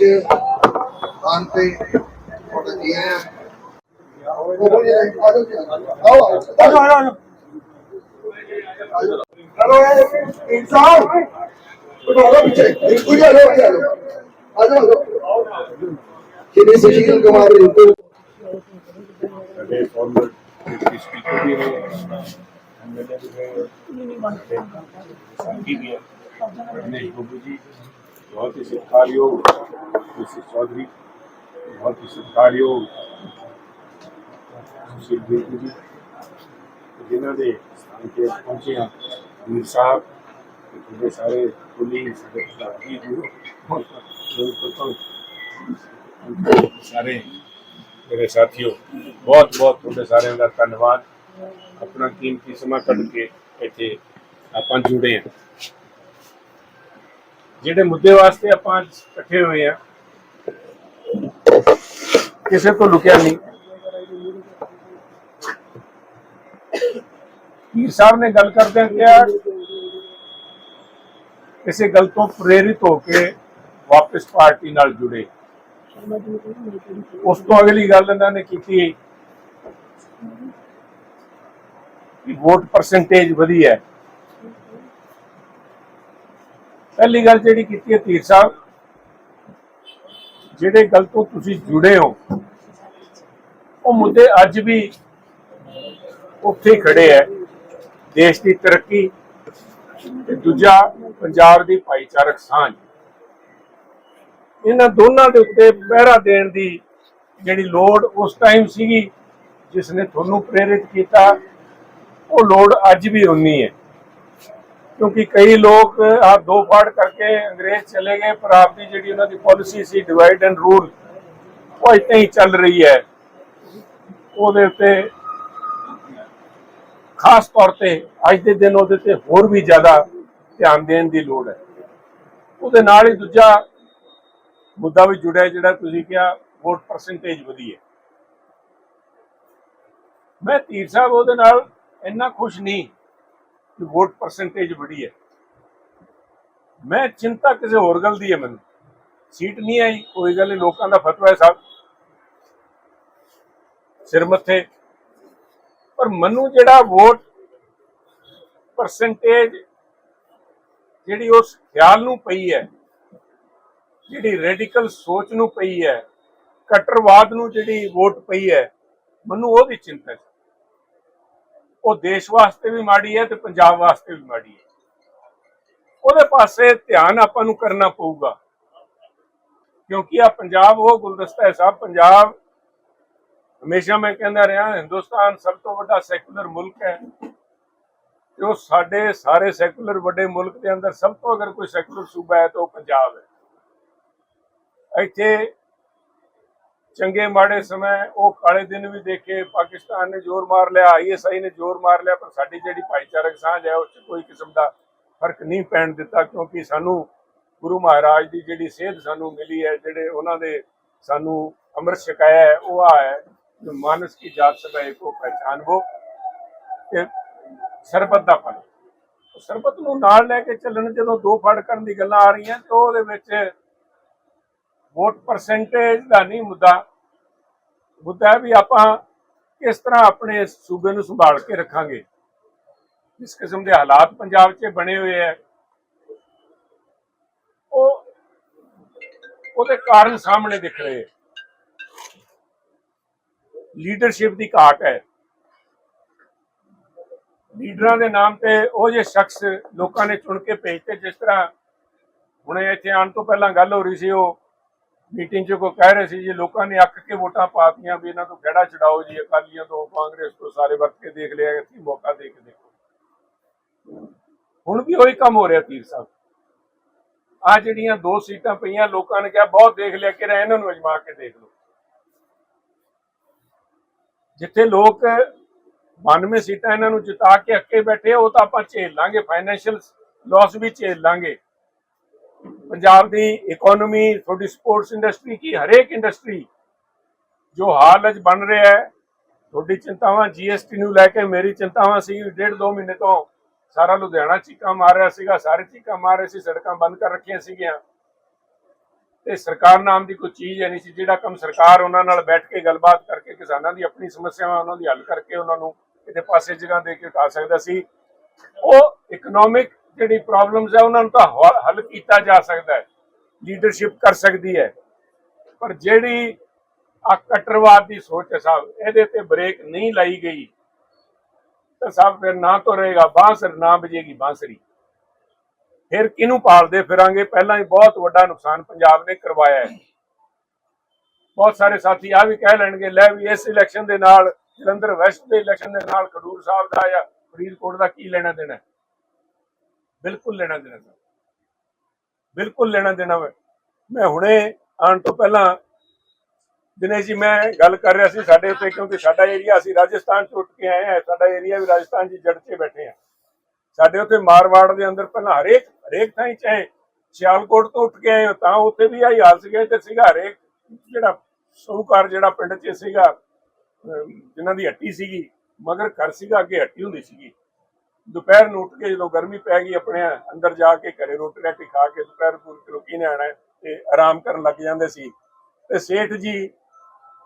ਅੱਜ ਆਨ ਤੇ ਤੁਹਾਡਾ ਜੀ ਆਇਆਂ ਉਹ ਜੀ ਆਜੋ ਜੀ ਆਓ ਆਓ ਆਓ हेलो इंसान बताओ पीछे बिल्कुल ही आलो आलो आलो आलो किन्नी सुशील कुमार रिंकू ਸਾਡੇ ਫਾਰਮਰ ਡਿਪਟੀ ਸਪੀਕਰ ਵੀ ਰਹੇ ਐਮਐਲਏ ਵੀ ਰਹੇ ਸਾਥੀ ਵੀ ਹੈ ਦਿਨੇਸ਼ ਬੱਬੂ ਬਹੁਤ ਹੀ ਸਤਿਕਾਰਯੋਗ ਮਿਸਿਸ ਚੌਧਰੀ, ਬਹੁਤ ਹੀ ਸਤਿਕਾਰਯੋਗ ਸੁਸ਼ੀਲ ਬਿੰਦੂ ਜੀ, ਜਿਨ੍ਹਾਂ ਦੇ ਸਥਾਨ ਤੇ ਪਹੁੰਚੇ ਆ ਵੀਰ ਸਾਹਿਬ, ਤੇ ਤੁਹਾਡੇ ਸਾਰੇ ਕੁਲੀ ਸਾਡੇ ਸਾਥੀ ਜੀ ਬਹੁਤ ਬਹੁਤ ਸਾਰੇ ਮੇਰੇ ਸਾਥੀਓ, ਬਹੁਤ ਬਹੁਤ ਤੁਹਾਡੇ ਸਾਰਿਆਂ ਦਾ ਧੰਨਵਾਦ। ਆਪਣਾ ਕੀਮਤੀ ਸਮਾਂ ਕੱਢ ਕੇ ਇੱਥੇ ਆਪਾਂ ਜੁੜੇ ਹਾਂ। ਜਿਹੜੇ ਮੁੱਦੇ ਵਾਸਤੇ ਆਪਾਂ ਅੱਜ ਇਕੱਠੇ ਹੋਏ ਆ, ਕਿਸੇ ਤੋਂ ਲੁਕਿਆ ਨਹੀਂ। ਪੀਰ ਸਾਹਿਬ ਨੇ ਗੱਲ ਕਰਦਿਆਂ ਕਿਹਾ ਕਿਸੇ ਗੱਲ ਤੋਂ ਪ੍ਰੇਰਿਤ ਹੋ ਕੇ ਵਾਪਸ ਪਾਰਟੀ ਨਾਲ ਜੁੜੇ। ਉਸ ਤੋਂ ਅਗਲੀ ਗੱਲ ਇਹਨਾਂ ਨੇ ਕੀਤੀ ਕਿ ਵੋਟ ਪਰਸੈਂਟੇਜ ਵਧੀ ਹੈ। ਪਹਿਲੀ ਗੱਲ ਜਿਹੜੀ ਕੀਤੀ ਹੈ ਧੀਰ ਸਾਹਿਬ, ਜਿਹੜੇ ਗੱਲ ਤੋਂ ਤੁਸੀਂ ਜੁੜੇ ਹੋ, ਉਹ ਮੁੱਦੇ ਅੱਜ ਵੀ ਉੱਥੇ ਖੜੇ ਹੈ, ਦੇਸ਼ ਦੀ ਤਰੱਕੀ ਤੇ ਦੂਜਾ ਪੰਜਾਬ ਦੀ ਭਾਈਚਾਰਕ ਸਾਂਝ। ਇਹਨਾਂ ਦੋਨਾਂ ਦੇ ਉੱਤੇ ਪਹਿਰਾ ਦੇਣ ਦੀ ਜਿਹੜੀ ਲੋੜ ਉਸ ਟਾਈਮ ਸੀਗੀ, ਜਿਸ ਨੇ ਤੁਹਾਨੂੰ ਪ੍ਰੇਰਿਤ ਕੀਤਾ, ਉਹ ਲੋੜ ਅੱਜ ਵੀ ਉਨੀ ਹੈ। ਕਿਉਂਕਿ ਕਈ ਲੋਕ ਆ ਦੋ ਫਾੜ ਕਰਕੇ ਅੰਗਰੇਜ਼ ਚਲੇ ਗਏ, ਪਰ ਆਪ ਦੀ ਜਿਹੜੀ ਉਹਨਾਂ ਦੀ ਪਾਲਿਸੀ ਸੀ ਡਿਵਾਈਡ ਐਂਡ ਰੂਲ ਉਹ ਇਦਾਂ ਹੀ ਚੱਲ ਰਹੀ ਹੈ। ਉਹਦੇ ਉੱਤੇ ਖਾਸ ਤੌਰ ਤੇ ਅੱਜ ਦੇ ਦਿਨ ਉਹਦੇ ਤੇ ਹੋਰ ਵੀ ਜ਼ਿਆਦਾ ਧਿਆਨ ਦੇਣ ਦੀ ਲੋੜ ਹੈ। ਉਹਦੇ ਨਾਲ ਹੀ ਦੂਜਾ ਮੁੱਦਾ ਵੀ ਜੁੜਿਆ, ਜਿਹੜਾ ਤੁਸੀਂ ਕਿਹਾ ਵੋਟ ਪਰਸੈਂਟੇਜ ਵਧੀ ਹੈ ਮੈਂ ਧੀਰ ਸਾਹਿਬ ਉਹਦੇ ਨਾਲ ਇੰਨਾ ਖੁਸ਼ ਨਹੀਂ। ਕਿ ਵੋਟ ਪਰਸੈਂਟੇਜ ਵਧੀ ਹੈ। ਮੈਂ ਚਿੰਤਾ ਕਿਸੇ ਹੋਰ ਗੱਲ ਦੀ ਹੈ ਮੈਨੂੰ। ਸੀਟ ਨਹੀਂ ਆਈ, ਕੋਈ ਗੱਲ ਨਹੀਂ, ਲੋਕਾਂ ਦਾ ਫਤਵਾ ਹੈ ਸਾਹਿਬ ਸਿਰ ਮੱਥੇ। ਪਰ ਮੈਨੂੰ ਜਿਹੜਾ ਵੋਟ ਪਰਸੈਂਟੇਜ ਜਿਹੜੀ ਉਸ ਖਿਆਲ ਨੂੰ ਪਈ ਹੈ, ਜਿਹੜੀ ਰੈਡੀਕਲ ਸੋਚ ਨੂੰ ਪਈ ਹੈ, ਕਟਰਵਾਦ ਨੂੰ ਜਿਹੜੀ ਵੋਟ ਪਈ ਹੈ, ਮੈਨੂੰ ਉਹਦੀ ਚਿੰਤਾ ਹੈ। ਉਹ ਦੇਸ਼ ਵਾਸਤੇ ਵੀ ਮਾੜੀ ਹੈ ਤੇ ਪੰਜਾਬ ਵਾਸਤੇ ਵੀ ਮਾੜੀ ਹੈ। ਉਹਦੇ ਪਾਸੇ ਧਿਆਨ ਆਪਾਂ ਨੂੰ ਕਰਨਾ ਪਊਗਾ। ਕਿਉਂਕਿ ਆ ਪੰਜਾਬ, ਉਹ ਗੁਲਦਸਤਾ ਹੈ ਸਾਹਿਬ ਪੰਜਾਬ ਹਮੇਸ਼ਾ ਮੈਂ ਕਹਿੰਦਾ ਰਿਹਾ, ਹਿੰਦੁਸਤਾਨ ਸਭ ਤੋਂ ਵੱਡਾ ਸੈਕੂਲਰ ਮੁਲਕ ਹੈ। ਤੇ ਉਹ ਸਾਡੇ ਸਾਰੇ ਸੈਕੂਲਰ ਵੱਡੇ ਮੁਲਕ ਦੇ ਅੰਦਰ ਸਭ ਤੋਂ ਅਗਰ ਕੋਈ ਸੈਕੂਲਰ ਸੂਬਾ ਹੈ ਤਾਂ ਉਹ ਪੰਜਾਬ ਹੈ। ਇੱਥੇ ਚੰਗੇ ਮਾੜੇ ਸਮੇਂ ਉਹ ਕਾਲੇ ਦਿਨ ਵੀ ਦੇਖੇ, ਪਾਕਿਸਤਾਨ ਨੇ ਜ਼ੋਰ ਮਾਰ ਲਿਆ ਆਈਐਸਆਈ ਨੇ ਜ਼ੋਰ ਮਾਰ ਲਿਆ, ਪਰ ਸਾਡੀ ਜਿਹੜੀ ਭਾਈਚਾਰਕ ਸਾਂਝ ਹੈ, ਉਸ 'ਚ ਕੋਈ ਕਿਸਮ ਦਾ ਫ਼ਰਕ ਨਹੀਂ ਪੈਣ ਦਿੱਤਾ, ਕਿਉਂਕਿ ਸਾਨੂੰ ਗੁਰੂ ਮਹਾਰਾਜ ਦੀ ਜਿਹੜੀ ਸੇਧ ਸਾਨੂੰ ਮਿਲੀ ਹੈ, ਜਿਹੜੇ ਉਹਨਾਂ ਦੇ ਸਾਨੂੰ ਅੰਮ੍ਰਿਤ ਛਕਾਇਆ ਹੈ, ਉਹ ਆ ਹੈ, ਜੋ ਮਾਨਸ ਕੀ ਜਾਤ ਸਭਾ ਕੋ ਪਹਿਚਾਨਵੋ ਤੇ ਸਰਬਤ ਦਾ ਫਲ। ਸਰਬਤ ਨੂੰ ਨਾਲ ਲੈ ਕੇ ਚੱਲਣ, ਜਦੋਂ ਦੋ ਫੜ ਕਰਨ ਦੀ ਗੱਲਾਂ ਆ ਰਹੀਆਂ, ਤੇ ਉਹਦੇ ਵਿੱਚ ਵੋਟ ਪਰਸੈਂਟੇਜ ਦਾ ਨਹੀਂ ਮੁੱਦਾ। ਮੁੱਦਾ ਵੀ ਆਪਾਂ ਕਿਸ ਤਰ੍ਹਾਂ ਆਪਣੇ ਸੂਬੇ ਨੂੰ ਸੰਭਾਲ ਕੇ ਰੱਖਾਂਗੇ। ਇਸ ਕਿਸਮ ਦੇ ਹਾਲਾਤ ਪੰਜਾਬ 'ਚ ਬਣੇ ਹੋਏ ਹੈ। ਉਹ ਉਹਦੇ ਕਾਰਨ ਸਾਹਮਣੇ ਦਿਖ ਰਹੇ ਲੀਡਰਸ਼ਿਪ ਦੀ ਘਾਟ ਹੈ। ਲੀਡਰਾਂ ਦੇ ਨਾਮ ਤੇ ਉਹ ਜੇ ਸ਼ਖਸ ਲੋਕਾਂ ਨੇ ਚੁਣ ਕੇ ਭੇਜਤੇ, ਜਿਸ ਤਰ੍ਹਾਂ ਹੁਣੇ ਇੱਥੇ ਆਉਣ ਤੋਂ ਪਹਿਲਾਂ ਗੱਲ ਹੋ ਰਹੀ ਸੀ ਉਹ ਮੀਟਿੰਗ 'ਚ ਕੋਈ ਕਹਿ ਰਹੇ ਸੀ ਜੀ, ਲੋਕਾਂ ਨੇ ਅੱਕ ਕੇ ਵੋਟਾਂ ਪਾਤੀਆਂ ਵੀ ਇਹਨਾਂ ਤੋਂ ਖੜਾ ਛਡਾਓ ਜੀ, ਅਕਾਲੀਆਂ ਤੋਂ, ਕਾਂਗਰਸ ਤੋਂ, ਸਾਰੇ ਵਰਤ ਕੇ ਦੇਖ ਲਿਆ, ਇੱਥੇ ਮੌਕਾ ਦੇ ਕੇ ਦੇਖੋ। ਹੁਣ ਵੀ ਉਹੀ ਕੰਮ ਹੋ ਰਿਹਾ ਤੀਰ ਸਾਹਿਬ। ਆ ਜਿਹੜੀਆਂ ਦੋ ਸੀਟਾਂ ਪਈਆਂ, ਲੋਕਾਂ ਨੇ ਕਿਹਾ ਬਹੁਤ ਦੇਖ ਲਿਆ ਕਿ ਇਹਨਾਂ ਨੂੰ ਅਜਮਾ ਕੇ ਦੇਖ ਲਓ। ਜਿੱਥੇ ਲੋਕ 92 ਸੀਟਾਂ ਇਹਨਾਂ ਨੂੰ ਜਿਤਾ ਕੇ ਅੱਕੇ ਬੈਠੇ ਉਹ ਤਾਂ ਆਪਾਂ ਝੇਲ ਲਾਂਗੇ, ਫਾਈਨੈਂਸ਼ੀਅਲ ਲਾਸ ਵੀ ਝੇਲ ਲਾਂਗੇ। ਪੰਜਾਬ ਦੀ ਇਕਨੋਮੀ ਤੁਹਾਡੀ ਸਪੋਰਟਸ ਇੰਡਸਟਰੀ ਕੀ, ਹਰੇਕ ਇੰਡਸਟਰੀ ਜੋ ਹਾਲ ਅੱਜ ਬਣ ਰਿਹਾ ਹੈ, ਤੁਹਾਡੀ ਚਿੰਤਾਵਾਂ ਜੀਐਸਟੀ ਨੂੰ ਲੈ ਕੇ, ਮੇਰੀ ਚਿੰਤਾਵਾਂ ਸੀ ਡੇਢ ਦੋ ਮਹੀਨੇ ਤੋਂ ਸਾਰਾ ਲੁਧਿਆਣਾ ਚੀਕਾਂ ਮਾਰ ਰਿਹਾ ਸੀਗਾ, ਸਾਰੇ ਚੀਕਾਂ ਮਾਰ ਰਹੇ ਸੀ, ਸੜਕਾਂ ਬੰਦ ਕਰ ਰੱਖੀਆਂ ਸੀਗੀਆਂ। ਤੇ ਸਰਕਾਰ ਨਾਮ ਦੀ ਕੋਈ ਚੀਜ਼ ਹੈ ਨਹੀਂ ਸੀ, ਜਿਹੜਾ ਕੰਮ ਸਰਕਾਰ ਉਹਨਾਂ ਨਾਲ ਬੈਠ ਕੇ ਗੱਲਬਾਤ ਕਰਕੇ ਕਿਸਾਨਾਂ ਦੀ ਆਪਣੀ ਸਮੱਸਿਆਵਾਂ ਉਹਨਾਂ ਦੀ ਹੱਲ ਕਰਕੇ ਉਹਨਾਂ ਨੂੰ ਕਿਤੇ ਪਾਸੇ ਜਗ੍ਹਾ ਦੇ ਕੇ ਉਠਾ ਸਕਦਾ ਸੀ। ਉਹ ਇਕਨੋਮਿਕ ਜਿਹੜੀ ਪ੍ਰੋਬਲਮਸ ਹੈ, ਉਹਨਾਂ ਨੂੰ ਤਾਂ ਹੱਲ ਕੀਤਾ ਜਾ ਸਕਦਾ ਹੈ ਲੀਡਰਸ਼ਿਪ ਕਰ ਸਕਦੀ ਹੈ। ਪਰ ਜਿਹੜੀ ਆ ਕਟਰਵਾਦ ਦੀ ਸੋਚ ਹੈ ਸਾਹਿਬ, ਇਹਦੇ ਤੇ ਬ੍ਰੇਕ ਨਹੀਂ ਲਾਈ ਗਈ। ਤਾਂ ਸਾਹਿਬ ਫਿਰ ਨਾ ਤੋਂ ਰਹੇਗਾ ਬਾਂਸਰ ਨਾ ਬਜੇਗੀ ਬਾਂਸਰੀ। ਫਿਰ ਕਿਹਨੂੰ ਪਾਲਦੇ ਫਿਰਾਂਗੇ? ਪਹਿਲਾਂ ਹੀ ਬਹੁਤ ਵੱਡਾ ਨੁਕਸਾਨ ਪੰਜਾਬ ਨੇ ਕਰਵਾਇਆ ਹੈ। ਬਹੁਤ ਸਾਰੇ ਸਾਥੀ ਆ ਵੀ ਕਹਿ ਲੈਣਗੇ, ਲੈ ਵੀ ਇਸ ਇਲੈਕਸ਼ਨ ਦੇ ਨਾਲ, ਜਲੰਧਰ ਵੈਸਟ ਦੇ ਇਲੈਕਸ਼ਨ ਦੇ ਨਾਲ ਖਡੂਰ ਸਾਹਿਬ ਦਾ ਜਾਂ ਫਰੀਦਕੋਟ ਦਾ ਕੀ ਲੈਣਾ ਦੇਣਾ ਹੈ? ਬਿਲਕੁਲ ਲੈਣਾ ਦੇਣਾ ਸਰ। ਬਿਲਕੁਲ ਲੈਣਾ ਦੇਣਾ ਮੈਂ ਹੁਣੇ ਆਉਣ ਤੋਂ ਪਹਿਲਾਂ ਦਿਨੇਸ਼ ਜੀ, ਮੈਂ ਗੱਲ ਕਰ ਰਿਹਾ ਸੀ ਸਾਡੇ ਉੱਤੇ, ਕਿਉਂਕਿ ਸਾਡਾ ਏਰੀਆ ਅਸੀਂ ਰਾਜਸਥਾਨ ਚ ਉੱਠ ਕੇ ਆਏ ਹਾਂ। ਸਾਡਾ ਏਰੀਆ ਵੀ ਰਾਜਸਥਾਨ ਦੀ ਜੜ 'ਚ ਬੈਠੇ ਆ ਸਾਡੇ ਉੱਤੇ ਮਾਰਵਾੜ ਦੇ ਅੰਦਰ ਪਹਿਲਾਂ ਹਰੇਕ ਹਰੇਕ ਥਾਂ ਹੀ ਚਾਹੇ ਸਿਆਲਕੋਟ ਤੋਂ ਉੱਠ ਕੇ ਆਏ ਹੋ, ਤਾਂ ਉੱਥੇ ਵੀ ਆਹੀ ਹਾਲ ਸੀਗਾ ਤੇ ਸੀਗਾ ਹਰੇਕ ਜਿਹੜਾ ਸੌਕਾਰ ਜਿਹੜਾ ਪਿੰਡ 'ਚ ਸੀਗਾ ਜਿਨ੍ਹਾਂ ਦੀ ਹੱਟੀ ਸੀਗੀ, ਮਗਰ ਘਰ ਸੀਗਾ, ਅੱਗੇ ਹੱਟੀ ਹੁੰਦੀ ਸੀਗੀ। ਦੁਪਹਿਰ ਨੂੰ ਉੱਠ ਕੇ ਜਦੋਂ ਗਰਮੀ ਪੈ ਗਈ ਆਪਣੇ ਅੰਦਰ ਜਾ ਕੇ ਘਰੇ ਰੋਟੀ ਰਾਟੀ ਖਾ ਕੇ ਦੁਪਹਿਰ ਨੂੰ ਰੋਟੀ ਨੇ ਆਣਾ ਤੇ ਆਰਾਮ ਕਰਨ ਲੱਗ ਜਾਂਦੇ ਸੀ। ਤੇ ਸੇਠ ਜੀ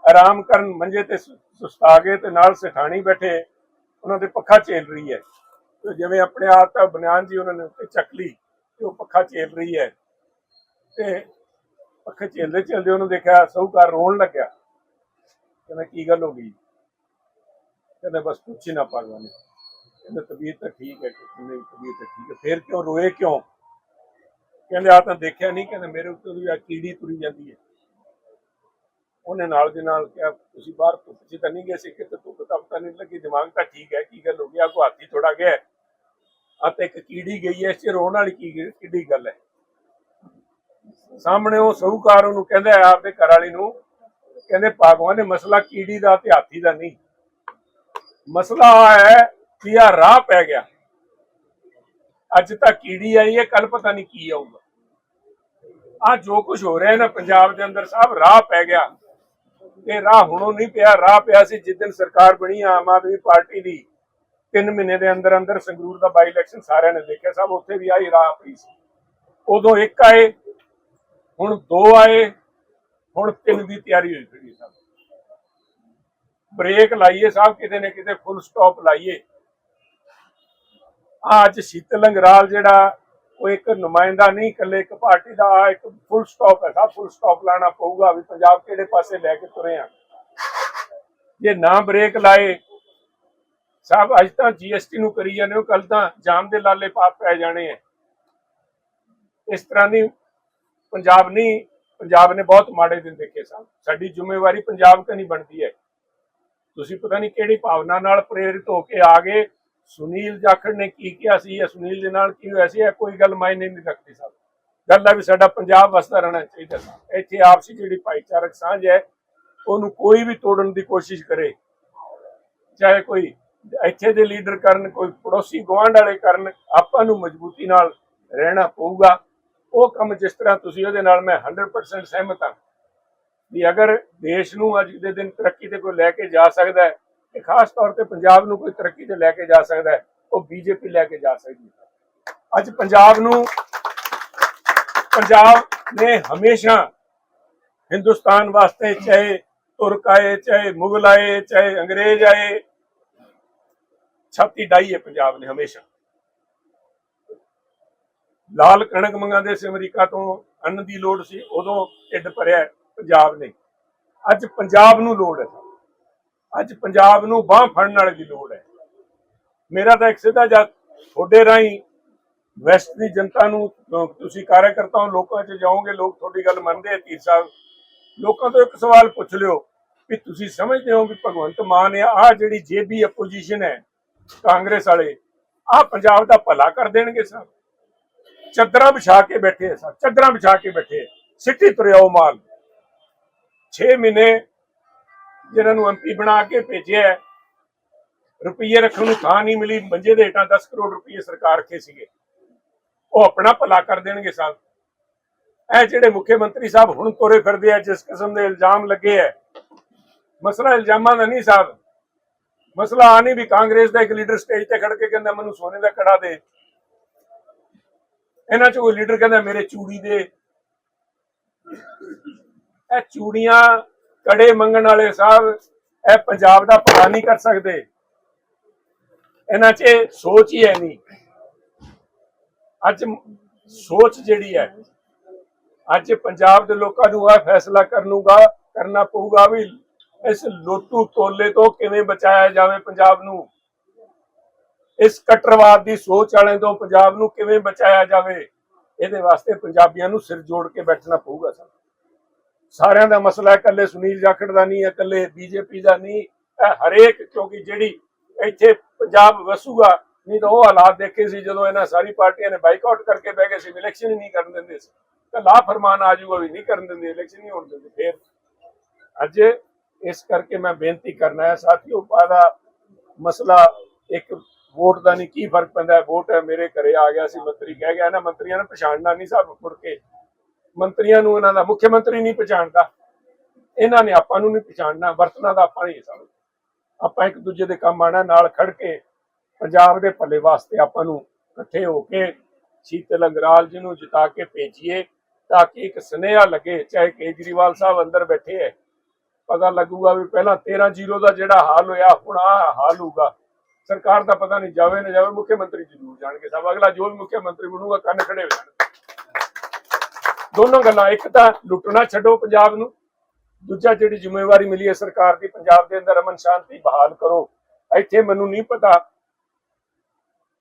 ਆਰਾਮ ਕਰਨ ਮੰਜੇ ਤੇ ਸੁਸਤਾ ਗਏ ਤੇ ਨਾਲ ਸਿਠਾਣੀ ਬੈਠੇ। ਉਹਨਾਂ ਦੇ ਪੱਖਾ ਝੇਲ ਰਹੀ ਹੈ। ਤੇ ਜਿਵੇਂ ਆਪਣੇ ਆਪ ਤਾਂ ਬਨਿਆਨ ਜੀ ਉਹਨਾਂ ਨੇ ਉੱਤੇ ਚੱਕ ਲਈ ਤੇ ਉਹ ਪੱਖਾ ਝੇਲ ਰਹੀ ਹੈ। ਤੇ ਪੱਖੇ ਝੇਲਦੇ ਝੇਲਦੇ ਉਹਨੂੰ ਦੇਖਿਆ ਸਹੂਕਾਰ ਰੋਣ ਲੱਗਿਆ। ਕਹਿੰਦਾ, ਕੀ ਗੱਲ ਹੋ ਗਈ? ਕਹਿੰਦਾ, ਬਸ ਕੁਛ ਹੀ ਨਾ ਪਾਗਵਾਨੇ ਕਹਿੰਦੇ ਤਬੀਅਤ ਤਾਂ ਠੀਕ ਹੈ, ਕਹਿੰਦੇ ਤਬੀਅਤ ਤਾਂ ਠੀਕ ਹੈ। ਫਿਰ ਕਿਉਂ ਰੋਏ ਕਿਉਂ? ਕਹਿੰਦੇ ਆ ਤਾਂ ਦੇਖਿਆ ਨਹੀਂ, ਕਹਿੰਦੇ ਮੇਰੇ ਉੱਤੇ ਵੀ ਆ ਕੀੜੀ ਤੁਰੀ ਜਾਂਦੀ ਹੈ। ਉਹਨੇ ਨਾਲ ਦੇ ਨਾਲ ਕਿਹਾ, ਤੁਸੀਂ ਬਾਹਰ ਧੁੱਪ 'ਚ ਤਾਂ ਨਹੀਂ ਗਏ ਸੀ, ਕਿਤੇ ਧੁੱਪ ਤਾਂ ਤਾਂ ਨਹੀਂ ਲੱਗੀ, ਦਿਮਾਗ ਤਾਂ ਠੀਕ ਹੈ, ਕੀ ਗੱਲ ਹੋ ਗਈ? ਆ ਕੋ ਹਾਥੀ ਥੋੜਾ ਗਿਆ ਆ ਤਾਂ ਇੱਕ ਕੀੜੀ ਗਈ ਹੈ, ਇਸ 'ਚ ਰੋਣ ਵਾਲੀ ਕੀ ਕਿੱਡੀ ਗੱਲ ਹੈ? ਸਾਹਮਣੇ ਉਹ ਸਹੂਕਾਰ ਉਹਨੂੰ ਕਹਿੰਦਾ ਆਪਦੇ ਘਰ ਵਾਲੀ ਨੂੰ, ਕਹਿੰਦੇ ਭਗਵਾਨ ਨੇ, ਮਸਲਾ ਕੀੜੀ ਦਾ ਤੇ ਹਾਥੀ ਦਾ ਨਹੀਂ। ਮਸਲਾ ਆਹ ਹੈ ਕਿ ਰਾਹ ਪੈ ਗਿਆ। ਅੱਜ ਤੱਕ ਕੀੜੀ ਆਈ ਹੈ ਕੱਲ ਪਤਾ ਨਹੀਂ ਕੀ ਆਊਗਾ। ਆ ਜੋ ਕੁਝ ਹੋ ਰਿਹਾ ਨਾ ਪੰਜਾਬ ਦੇ ਅੰਦਰ ਸਾਹਿਬ ਰਾਹ ਪੈ ਗਿਆ। ਇਹ ਰਾਹ ਹੁਣੋਂ ਨਹੀਂ ਪਿਆ, ਰਾਹ ਪਿਆ ਸੀ ਜਿਸ ਦਿਨ ਸਰਕਾਰ ਬਣੀ ਆਮ ਆਦਮੀ ਪਾਰਟੀ ਦੀ। 3 ਮਹੀਨੇ ਦੇ ਅੰਦਰ ਅੰਦਰ ਸੰਗਰੂਰ ਦਾ ਬਾਈ ਇਲੈਕਸ਼ਨ ਸਾਰਿਆਂ ਨੇ ਦੇਖਿਆ, ਸਭ ਉੱਥੇ ਵੀ ਆਈ ਰਾਹ ਪਈ ਸੀ। ਉਦੋਂ ਇੱਕ ਆਏ, ਹੁਣ ਦੋ ਆਏ, ਹੁਣ ਤਿੰਨ ਦੀ ਤਿਆਰੀ ਹੋਈ ਖੜੀ ਸਭ। ਬ੍ਰੇਕ ਲਾਈਏ ਸਾਹਿਬ ਕਿਤੇ ਨਾ ਕਿਤੇ ਫੁੱਲ ਸਟਾਪ ਲਾਈਏ। ਆਹ ਅੱਜ ਸ਼ੀਤਲ ਅੰਗਰਾਲ ਜਿਹੜਾ ਉਹ ਇੱਕ ਨੁਮਾਇੰਦਾ ਨਹੀਂ, ਇਕੱਲੇ ਇੱਕ ਪਾਰਟੀ ਦਾ ਇੱਕ ਫੁੱਲ ਸਟਾਪ ਹੈ ਫੁੱਲ ਸਟਾਪ ਲਾਣਾ ਪਊਗਾ ਵੀ ਪੰਜਾਬ ਕਿਹੜੇ ਪਾਸੇ ਲੈ ਕੇ ਤੁਰੇ ਆ। ਜੇ ਨਾ ਬ੍ਰੇਕ ਲਾਏ ਸਾਹਿਬ ਅੱਜ ਤਾਂ ਜੀਐਸਟੀ ਨੂੰ ਕਰੀ ਜਾਂਦੇ ਹੋ ਕੱਲ ਤਾਂ ਜਾਮ ਦੇ ਲਾਲੇ ਪਾਪ ਪੈ ਜਾਣੇ ਆ। ਇਸ ਤਰ੍ਹਾਂ ਦੀ ਪੰਜਾਬ ਨਹੀਂ, ਪੰਜਾਬ ਨੇ ਬਹੁਤ ਮਾੜੇ ਦਿਨ ਦੇਖੇ ਸਨ। ਸਾਡੀ ਜ਼ਿੰਮੇਵਾਰੀ ਪੰਜਾਬ ਤੇ ਨਹੀਂ ਬਣਦੀ ਹੈ। ਤੁਸੀਂ ਪਤਾ ਨਹੀਂ ਕਿਹੜੀ ਭਾਵਨਾ ਨਾਲ ਪ੍ਰੇਰਿਤ ਹੋ ਕੇ ਆ ਗਏ ਸੁਨੀਲ ਜਾਖੜ ਨੇ ਕੀ ਕਿਹਾ ਸੀ? ਜਾਂ ਸੁਨੀਲ ਦੇ ਨਾਲ ਕੀ ਹੋਇਆ ਸੀ? ਇਹ ਕੋਈ ਗੱਲ ਮਾਇਨੇ ਨਹੀਂ ਰੱਖਦੀ ਸਭ। ਗੱਲ ਹੈ ਵੀ ਸਾਡਾ ਪੰਜਾਬ ਵਸਦਾ ਰਹਿਣਾ ਚਾਹੀਦਾ ਇੱਥੇ ਆਪਸੀ ਜਿਹੜੀ ਭਾਈਚਾਰਕ ਸਾਂਝ ਹੈ, ਉਹਨੂੰ ਕੋਈ ਵੀ ਤੋੜਨ ਦੀ ਕੋਸ਼ਿਸ਼ ਕਰੇ। ਚਾਹੇ ਕੋਈ ਇੱਥੇ ਦੇ ਲੀਡਰ ਕਰਨ, ਕੋਈ ਪੜੋਸੀ ਗੁਆਂਢ ਵਾਲੇ ਕਰਨ, ਆਪਾਂ ਨੂੰ ਮਜ਼ਬੂਤੀ ਨਾਲ ਰਹਿਣਾ ਪਊਗਾ। ਉਹ ਕੰਮ ਜਿਸ ਤਰ੍ਹਾਂ ਤੁਸੀਂ ਉਹਦੇ ਨਾਲ ਮੈਂ 100% ਸਹਿਮਤ ਹਾਂ। ਵੀ ਅਗਰ ਦੇਸ਼ ਨੂੰ ਅੱਜ ਦੇ ਦਿਨ ਤਰੱਕੀ ਤੇ ਕੋਈ ਲੈ ਕੇ ਜਾ ਸਕਦਾ ਹੈ ਤੇ ਖਾਸ ਤੌਰ ਤੇ ਪੰਜਾਬ ਨੂੰ ਕੋਈ ਤਰੱਕੀ ਤੇ ਲੈ ਕੇ ਜਾ ਸਕਦਾ ਹੈ, ਉਹ ਬੀਜੇਪੀ ਲੈ ਕੇ ਜਾ ਸਕਦੀ ਹੈ। ਅੱਜ ਪੰਜਾਬ ਨੂੰ, ਪੰਜਾਬ ਨੇ ਹਮੇਸ਼ਾ ਹਿੰਦੁਸਤਾਨ ਵਾਸਤੇ ਚਾਹੇ ਤੁਰਕ ਆਏ, ਚਾਹੇ ਮੁਗਲ ਆਏ, ਚਾਹੇ ਅੰਗਰੇਜ਼ ਆਏ, ਛਾਤੀ ਡਾਈ ਹੈ ਪੰਜਾਬ ਨੇ ਹਮੇਸ਼ਾ। ਲਾਲ ਕਣਕ ਮੰਗਾਉਂਦੇ ਸੀ ਅਮਰੀਕਾ ਤੋਂ, ਅੰਨ ਦੀ ਲੋੜ ਸੀ, ਉਦੋਂ ਢਿੱਡ ਭਰਿਆ ਪੰਜਾਬ ਨੇ। ਅੱਜ ਪੰਜਾਬ ਨੂੰ ਲੋੜ ਹੈ। ਅੱਜ ਪੰਜਾਬ ਨੂੰ ਬਾਹ ਫੜਨ ਵਾਲੇ ਦੀ ਲੋੜ ਹੈ। ਮੇਰਾ ਤਾਂ ਇੱਕ ਸਿੱਧਾ ਜਾ ਤੁਹਾਡੇ ਰਾਹੀਂ ਵੈਸਟ ਦੀ ਜਨਤਾ ਨੂੰ ਤੁਸੀਂ ਕਾਰਜਕਰਤਾਓ ਲੋਕਾਂ 'ਚ ਜਾਓਗੇ, ਲੋਕ ਤੁਹਾਡੀ ਗੱਲ ਮੰਨਦੇ ਆ ਧੀਰ ਸਾਹਿਬ। ਲੋਕਾਂ ਤੋਂ ਇੱਕ ਸਵਾਲ ਪੁੱਛ ਲਿਓ ਵੀ ਤੁਸੀਂ ਸਮਝਦੇ ਹੋ ਵੀ ਭਗਵੰਤ ਮਾਨ ਆ ਜਿਹੜੀ ਜੇਬੀ ਆਪੋਜੀਸ਼ਨ ਹੈ ਕਾਂਗਰਸ ਵਾਲੇ, ਆਹ ਪੰਜਾਬ ਦਾ ਭਲਾ ਕਰ ਦੇਣਗੇ ਸਾਹਿਬ ਚੱਦਰਾਂ ਵਿਛਾ ਕੇ ਬੈਠੇ ਆ ਸਰ, ਚੱਦਰਾਂ ਵਿਛਾ ਕੇ ਬੈਠੇ ਸਿੱਟੀ ਤੁਰਿਆਓ ਮਾਲ। 6 ਮਹੀਨੇ ਜਿਹਨਾਂ ਨੂੰ ਐਮਪੀ ਬਣਾ ਕੇ ਭੇਜਿਆ ਰੁਪਈਏ ਰੱਖਣ ਨੂੰ ਥਾਂ ਨਹੀਂ ਮਿਲੀ, ਮੰਜੇ ਦੇ ਹੇਠਾਂ 10 ਕਰੋੜ ਰੁਪਈਏ ਸਰਕਾਰ ਕੇ ਸੀਗੇ। ਉਹ ਆਪਣਾ ਭਲਾ ਕਰ ਦੇਣਗੇ ਸਾਹਿਬ। ਇਹ ਜਿਹੜੇ ਮੁੱਖ ਮੰਤਰੀ ਸਾਹਿਬ ਹੁਣ ਤੁਰੇ ਫਿਰਦੇ ਆ, ਜਿਸ ਕਿਸਮ ਦੇ ਇਲਜ਼ਾਮ ਲੱਗੇ ਆ, ਮਸਲਾ ਇਲਜ਼ਾਮਾਂ ਦਾ ਨਹੀਂ ਸਾਹਿਬ। ਮਸਲਾ ਆ ਨਹੀਂ ਵੀ ਕਾਂਗਰਸ ਦਾ ਇੱਕ ਲੀਡਰ ਸਟੇਜ ਤੇ ਖੜ ਕੇ ਕਹਿੰਦਾ, ਮੈਨੂੰ ਸੋਨੇ ਦਾ ਕੜਾ ਦੇ। ਇਹਨਾਂ ਚ ਕੋਈ ਲੀਡਰ ਕਹਿੰਦਾ, ਮੇਰੇ ਚੂੜੀ ਦੇ। ਇਹ ਚੂੜੀਆਂ ਕੜੇ ਮੰਗਣ ਵਾਲੇ ਸਾਹਿਬ ਇਹ ਪੰਜਾਬ ਦਾ ਭਲਾ ਨਹੀਂ ਕਰ ਸਕਦੇ। ਇਹਨਾਂ 'ਚ ਸੋਚ ਹੀ ਹੈ ਨਹੀਂ। ਅੱਜ ਸੋਚ ਜਿਹੜੀ ਹੈ, ਅੱਜ ਪੰਜਾਬ ਦੇ ਲੋਕਾਂ ਨੂੰ ਇਹ ਫੈਸਲਾ ਕਰਨੂਗਾ, ਕਰਨਾ ਪਊਗਾ ਵੀ ਇਸ ਲੋਟੂ ਤੋਲੇ ਤੋਂ ਕਿਵੇਂ ਬਚਾਇਆ ਜਾਵੇ ਪੰਜਾਬ ਨੂੰ। ਇਸ ਕਟਰਵਾਦ ਦੀ ਸੋਚ ਵਾਲੇ ਤੋਂ ਪੰਜਾਬ ਨੂੰ ਕਿਵੇਂ ਬਚਾਇਆ ਜਾਵੇ, ਇਹਦੇ ਵਾਸਤੇ ਪੰਜਾਬੀਆਂ ਨੂੰ ਸਿਰ ਜੋੜ ਕੇ ਬੈਠਣਾ ਪਊਗਾ ਸਾਨੂੰ। ਸਾਰਿਆਂ ਦਾ ਮਸਲਾ ਹੈ, ਇਕੱਲੇ ਸੁਨੀਲ ਜਾਖੜ ਦਾ ਨਹੀਂ ਹੈ ਇਕੱਲੇ ਬੀਜੇਪੀ ਦਾ ਨਹੀਂ ਹਰੇਕ, ਕਿਉਂਕਿ ਜਿਹੜੀ ਇੱਥੇ ਪੰਜਾਬ ਵਸੂਗਾ, ਨਹੀਂ ਤਾਂ ਉਹ ਹਾਲਾਤ ਦੇਖੇ ਸੀ ਜਦੋਂ ਇਹਨਾਂ ਸਾਰੀ ਪਾਰਟੀਆਂ ਨੇ ਬਾਈਕਾਟ ਕਰਕੇ ਬਹਿ ਗਏ ਸੀ ਇਲੈਕਸ਼ਨ ਹੀ ਨਹੀਂ ਕਰਨ ਦਿੰਦੇ ਸੀ। ਤਾਂ ਲਾ ਫਰਮਾਨ ਆ ਜਾਊਗਾ ਵੀ ਨਹੀਂ ਕਰਨ ਦਿੰਦੇ, ਇਲੈਕਸ਼ਨ ਨਹੀਂ ਹੋਣ ਦਿੰਦੇ। ਫਿਰ ਅੱਜ ਇਸ ਕਰਕੇ ਮੈਂ ਬੇਨਤੀ ਕਰਨਾ ਹੈ, ਸਾਥੀਓ ਬਾਦਾ ਮਸਲਾ ਇੱਕ ਵੋਟ ਦਾ ਨਹੀਂ, ਕੀ ਫ਼ਰਕ ਪੈਂਦਾ ਵੋਟ ਹੈ ਮੇਰੇ ਘਰੇ ਆ ਗਿਆ ਸੀ, ਮੰਤਰੀ ਕਹਿ ਗਿਆ ਨਾ ਮੰਤਰੀਆਂ ਨੇ ਪਛਾਣਨਾ ਨਹੀਂ ਸਾਹਿਬ ਮੁੜ ਕੇ। ਮੰਤਰੀਆਂ ਨੂੰ ਇਹਨਾਂ ਦਾ, ਮੁੱਖ ਮੰਤਰੀ ਨਹੀਂ ਪਛਾਣਦਾ। ਇਹਨਾਂ ਨੇ ਆਪਾਂ ਨੂੰ ਨਹੀਂ ਪਛਾਣਨਾ, ਵਰਤਣਾ ਦਾ ਆਪਾਂ ਨਹੀਂ ਸਭ ਆਪਾਂ ਇੱਕ ਦੂਜੇ ਦੇ ਕੰਮ ਆਣਾ ਨਾਲ ਖੜ ਕੇ ਪੰਜਾਬ ਦੇ ਭਲੇ ਵਾਸਤੇ ਆਪਾਂ ਨੂੰ ਇਕੱਠੇ ਹੋ ਕੇ ਸ਼ੀਤਲ ਅੰਗਰਾਲ ਜੀ ਨੂੰ ਜਿਤਾ ਕੇ ਭੇਜੀਏ, ਤਾਂ ਕਿ ਇੱਕ ਸੁਨੇਹਾ ਲੱਗੇ, ਚਾਹੇ ਕੇਜਰੀਵਾਲ ਸਾਹਿਬ ਅੰਦਰ ਬੈਠੇ ਹੈ ਪਤਾ ਲੱਗੂਗਾ ਵੀ ਪਹਿਲਾਂ 13-0 ਦਾ ਜਿਹੜਾ ਹਾਲ ਹੋਇਆ, ਹੁਣ ਆ ਹਾਲ ਹੋਊਗਾ। ਸਰਕਾਰ ਦਾ ਪਤਾ ਨਹੀਂ ਜਾਵੇ ਨਾ ਜਾਵੇ, ਮੁੱਖ ਮੰਤਰੀ ਜ਼ਰੂਰ ਜਾਣਗੇ। ਸਭ ਅਗਲਾ ਜੋ ਵੀ ਮੁੱਖ ਮੰਤਰੀ ਬਣੂਗਾ, ਕੰਨ ਖੜੇ ਹੋ ਜਾਣ ਦੋਨੋਂ ਗੱਲਾਂ, ਇੱਕ ਤਾਂ ਲੁੱਟਣਾ ਛੱਡੋ ਪੰਜਾਬ ਨੂੰ, ਦੂਜਾ ਜਿਹੜੀ ਜ਼ਿੰਮੇਵਾਰੀ ਮਿਲੀ ਹੈ ਸਰਕਾਰ ਦੀ, ਪੰਜਾਬ ਦੇ ਅੰਦਰ ਅਮਨ ਸ਼ਾਂਤੀ ਬਹਾਲ ਕਰੋ। ਇੱਥੇ ਮੈਨੂੰ ਨਹੀਂ ਪਤਾ।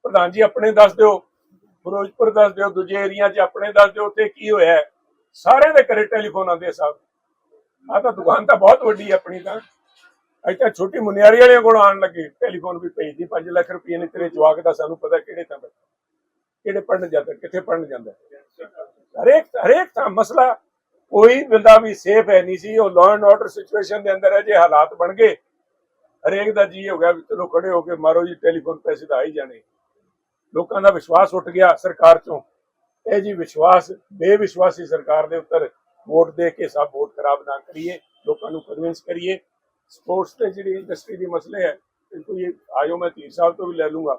ਪ੍ਰਧਾਨ ਜੀ, ਆਪਣੇ ਦੱਸ ਦਿਓ। ਫਿਰੋਜ਼ਪੁਰ ਦੱਸ ਦਿਓ, ਦੂਜੇ ਏਰੀਆ 'ਚ ਆਪਣੇ ਦੱਸ ਦਿਓ, ਉੱਥੇ ਕੀ ਹੋਇਆ ਸਾਰੇ ਦੇ ਘਰੇ ਟੈਲੀਫੋਨ ਆਉਂਦੇ ਆ ਸਾਹਿਬ ਆ ਤਾਂ ਦੁਕਾਨ ਤਾਂ ਬਹੁਤ ਵੱਡੀ ਹੈ ਆਪਣੀ ਤਾਂ। ਇੱਥੇ ਛੋਟੀ ਮੁਨਿਆਰੀ ਵਾਲਿਆਂ ਕੋਲ ਆਉਣ ਲੱਗੇ। ਟੈਲੀਫੋਨ ਵੀ ਭੇਜਦੀ 5 ਲੱਖ ਰੁਪਏ ਨੇ ਤੇਰੇ ਜਵਾਕ ਦਾ, ਸਾਨੂੰ ਪਤਾ ਕਿਹੜੇ ਤਾਂ ਕਿਹੜੇ ਪੜਨ ਜਾਂਦਾ, ਕਿੱਥੇ ਪੜਨ ਜਾਂਦਾ। ਹਰੇਕ ਹਰੇਕ ਤਾਂ ਮਸਲਾ ਕੋਈ ਬੰਦਾ ਵੀ ਸੇਫ ਹੈ ਨਹੀਂ ਸੀ। ਉਹ ਲਾਅ ਐਂਡ ਆਰਡਰ ਸਿਚੁਏਸ਼ਨ ਦੇ ਅੰਦਰ ਹੈ ਜੇ ਹਾਲਾਤ ਬਣ ਗਏ। ਹਰੇਕ ਦਾ ਜੀ ਹੋ ਗਿਆ ਵੀ ਚਲੋ ਖੜੇ ਹੋ ਕੇ ਮਾਰੋ ਜੀ ਟੈਲੀਫੋਨ ਪੈਸੇ ਤਾਂ ਆ ਹੀ ਜਾਣੇ। ਲੋਕਾਂ ਦਾ ਵਿਸ਼ਵਾਸ ਉੱਠ ਗਿਆ ਸਰਕਾਰ ਚੋਂ। ਇਹ ਜੀ ਵਿਸ਼ਵਾਸ, ਬੇਵਿਸ਼ਵਾਸੀ ਸਰਕਾਰ ਦੇ ਉੱਤਰ ਵੋਟ ਦੇ ਕੇ ਸਭ ਵੋਟ ਖਰਾਬ ਨਾ ਕਰੀਏ, ਲੋਕਾਂ ਨੂੰ ਕਨਵਿੰਸ ਕਰੀਏ। ਸਪੋਰਟਸ ਤੇ ਜਿਹੜੀ ਇੰਡਸਟਰੀ ਦੀ ਮਸਲੇ ਹੈ ਇनको ਇਹ ਆਇਓ ਮੈਂ ਧੀਰ ਸਾਹਿਬ ਤੋਂ ਵੀ ਲੈ ਲੂੰਗਾ।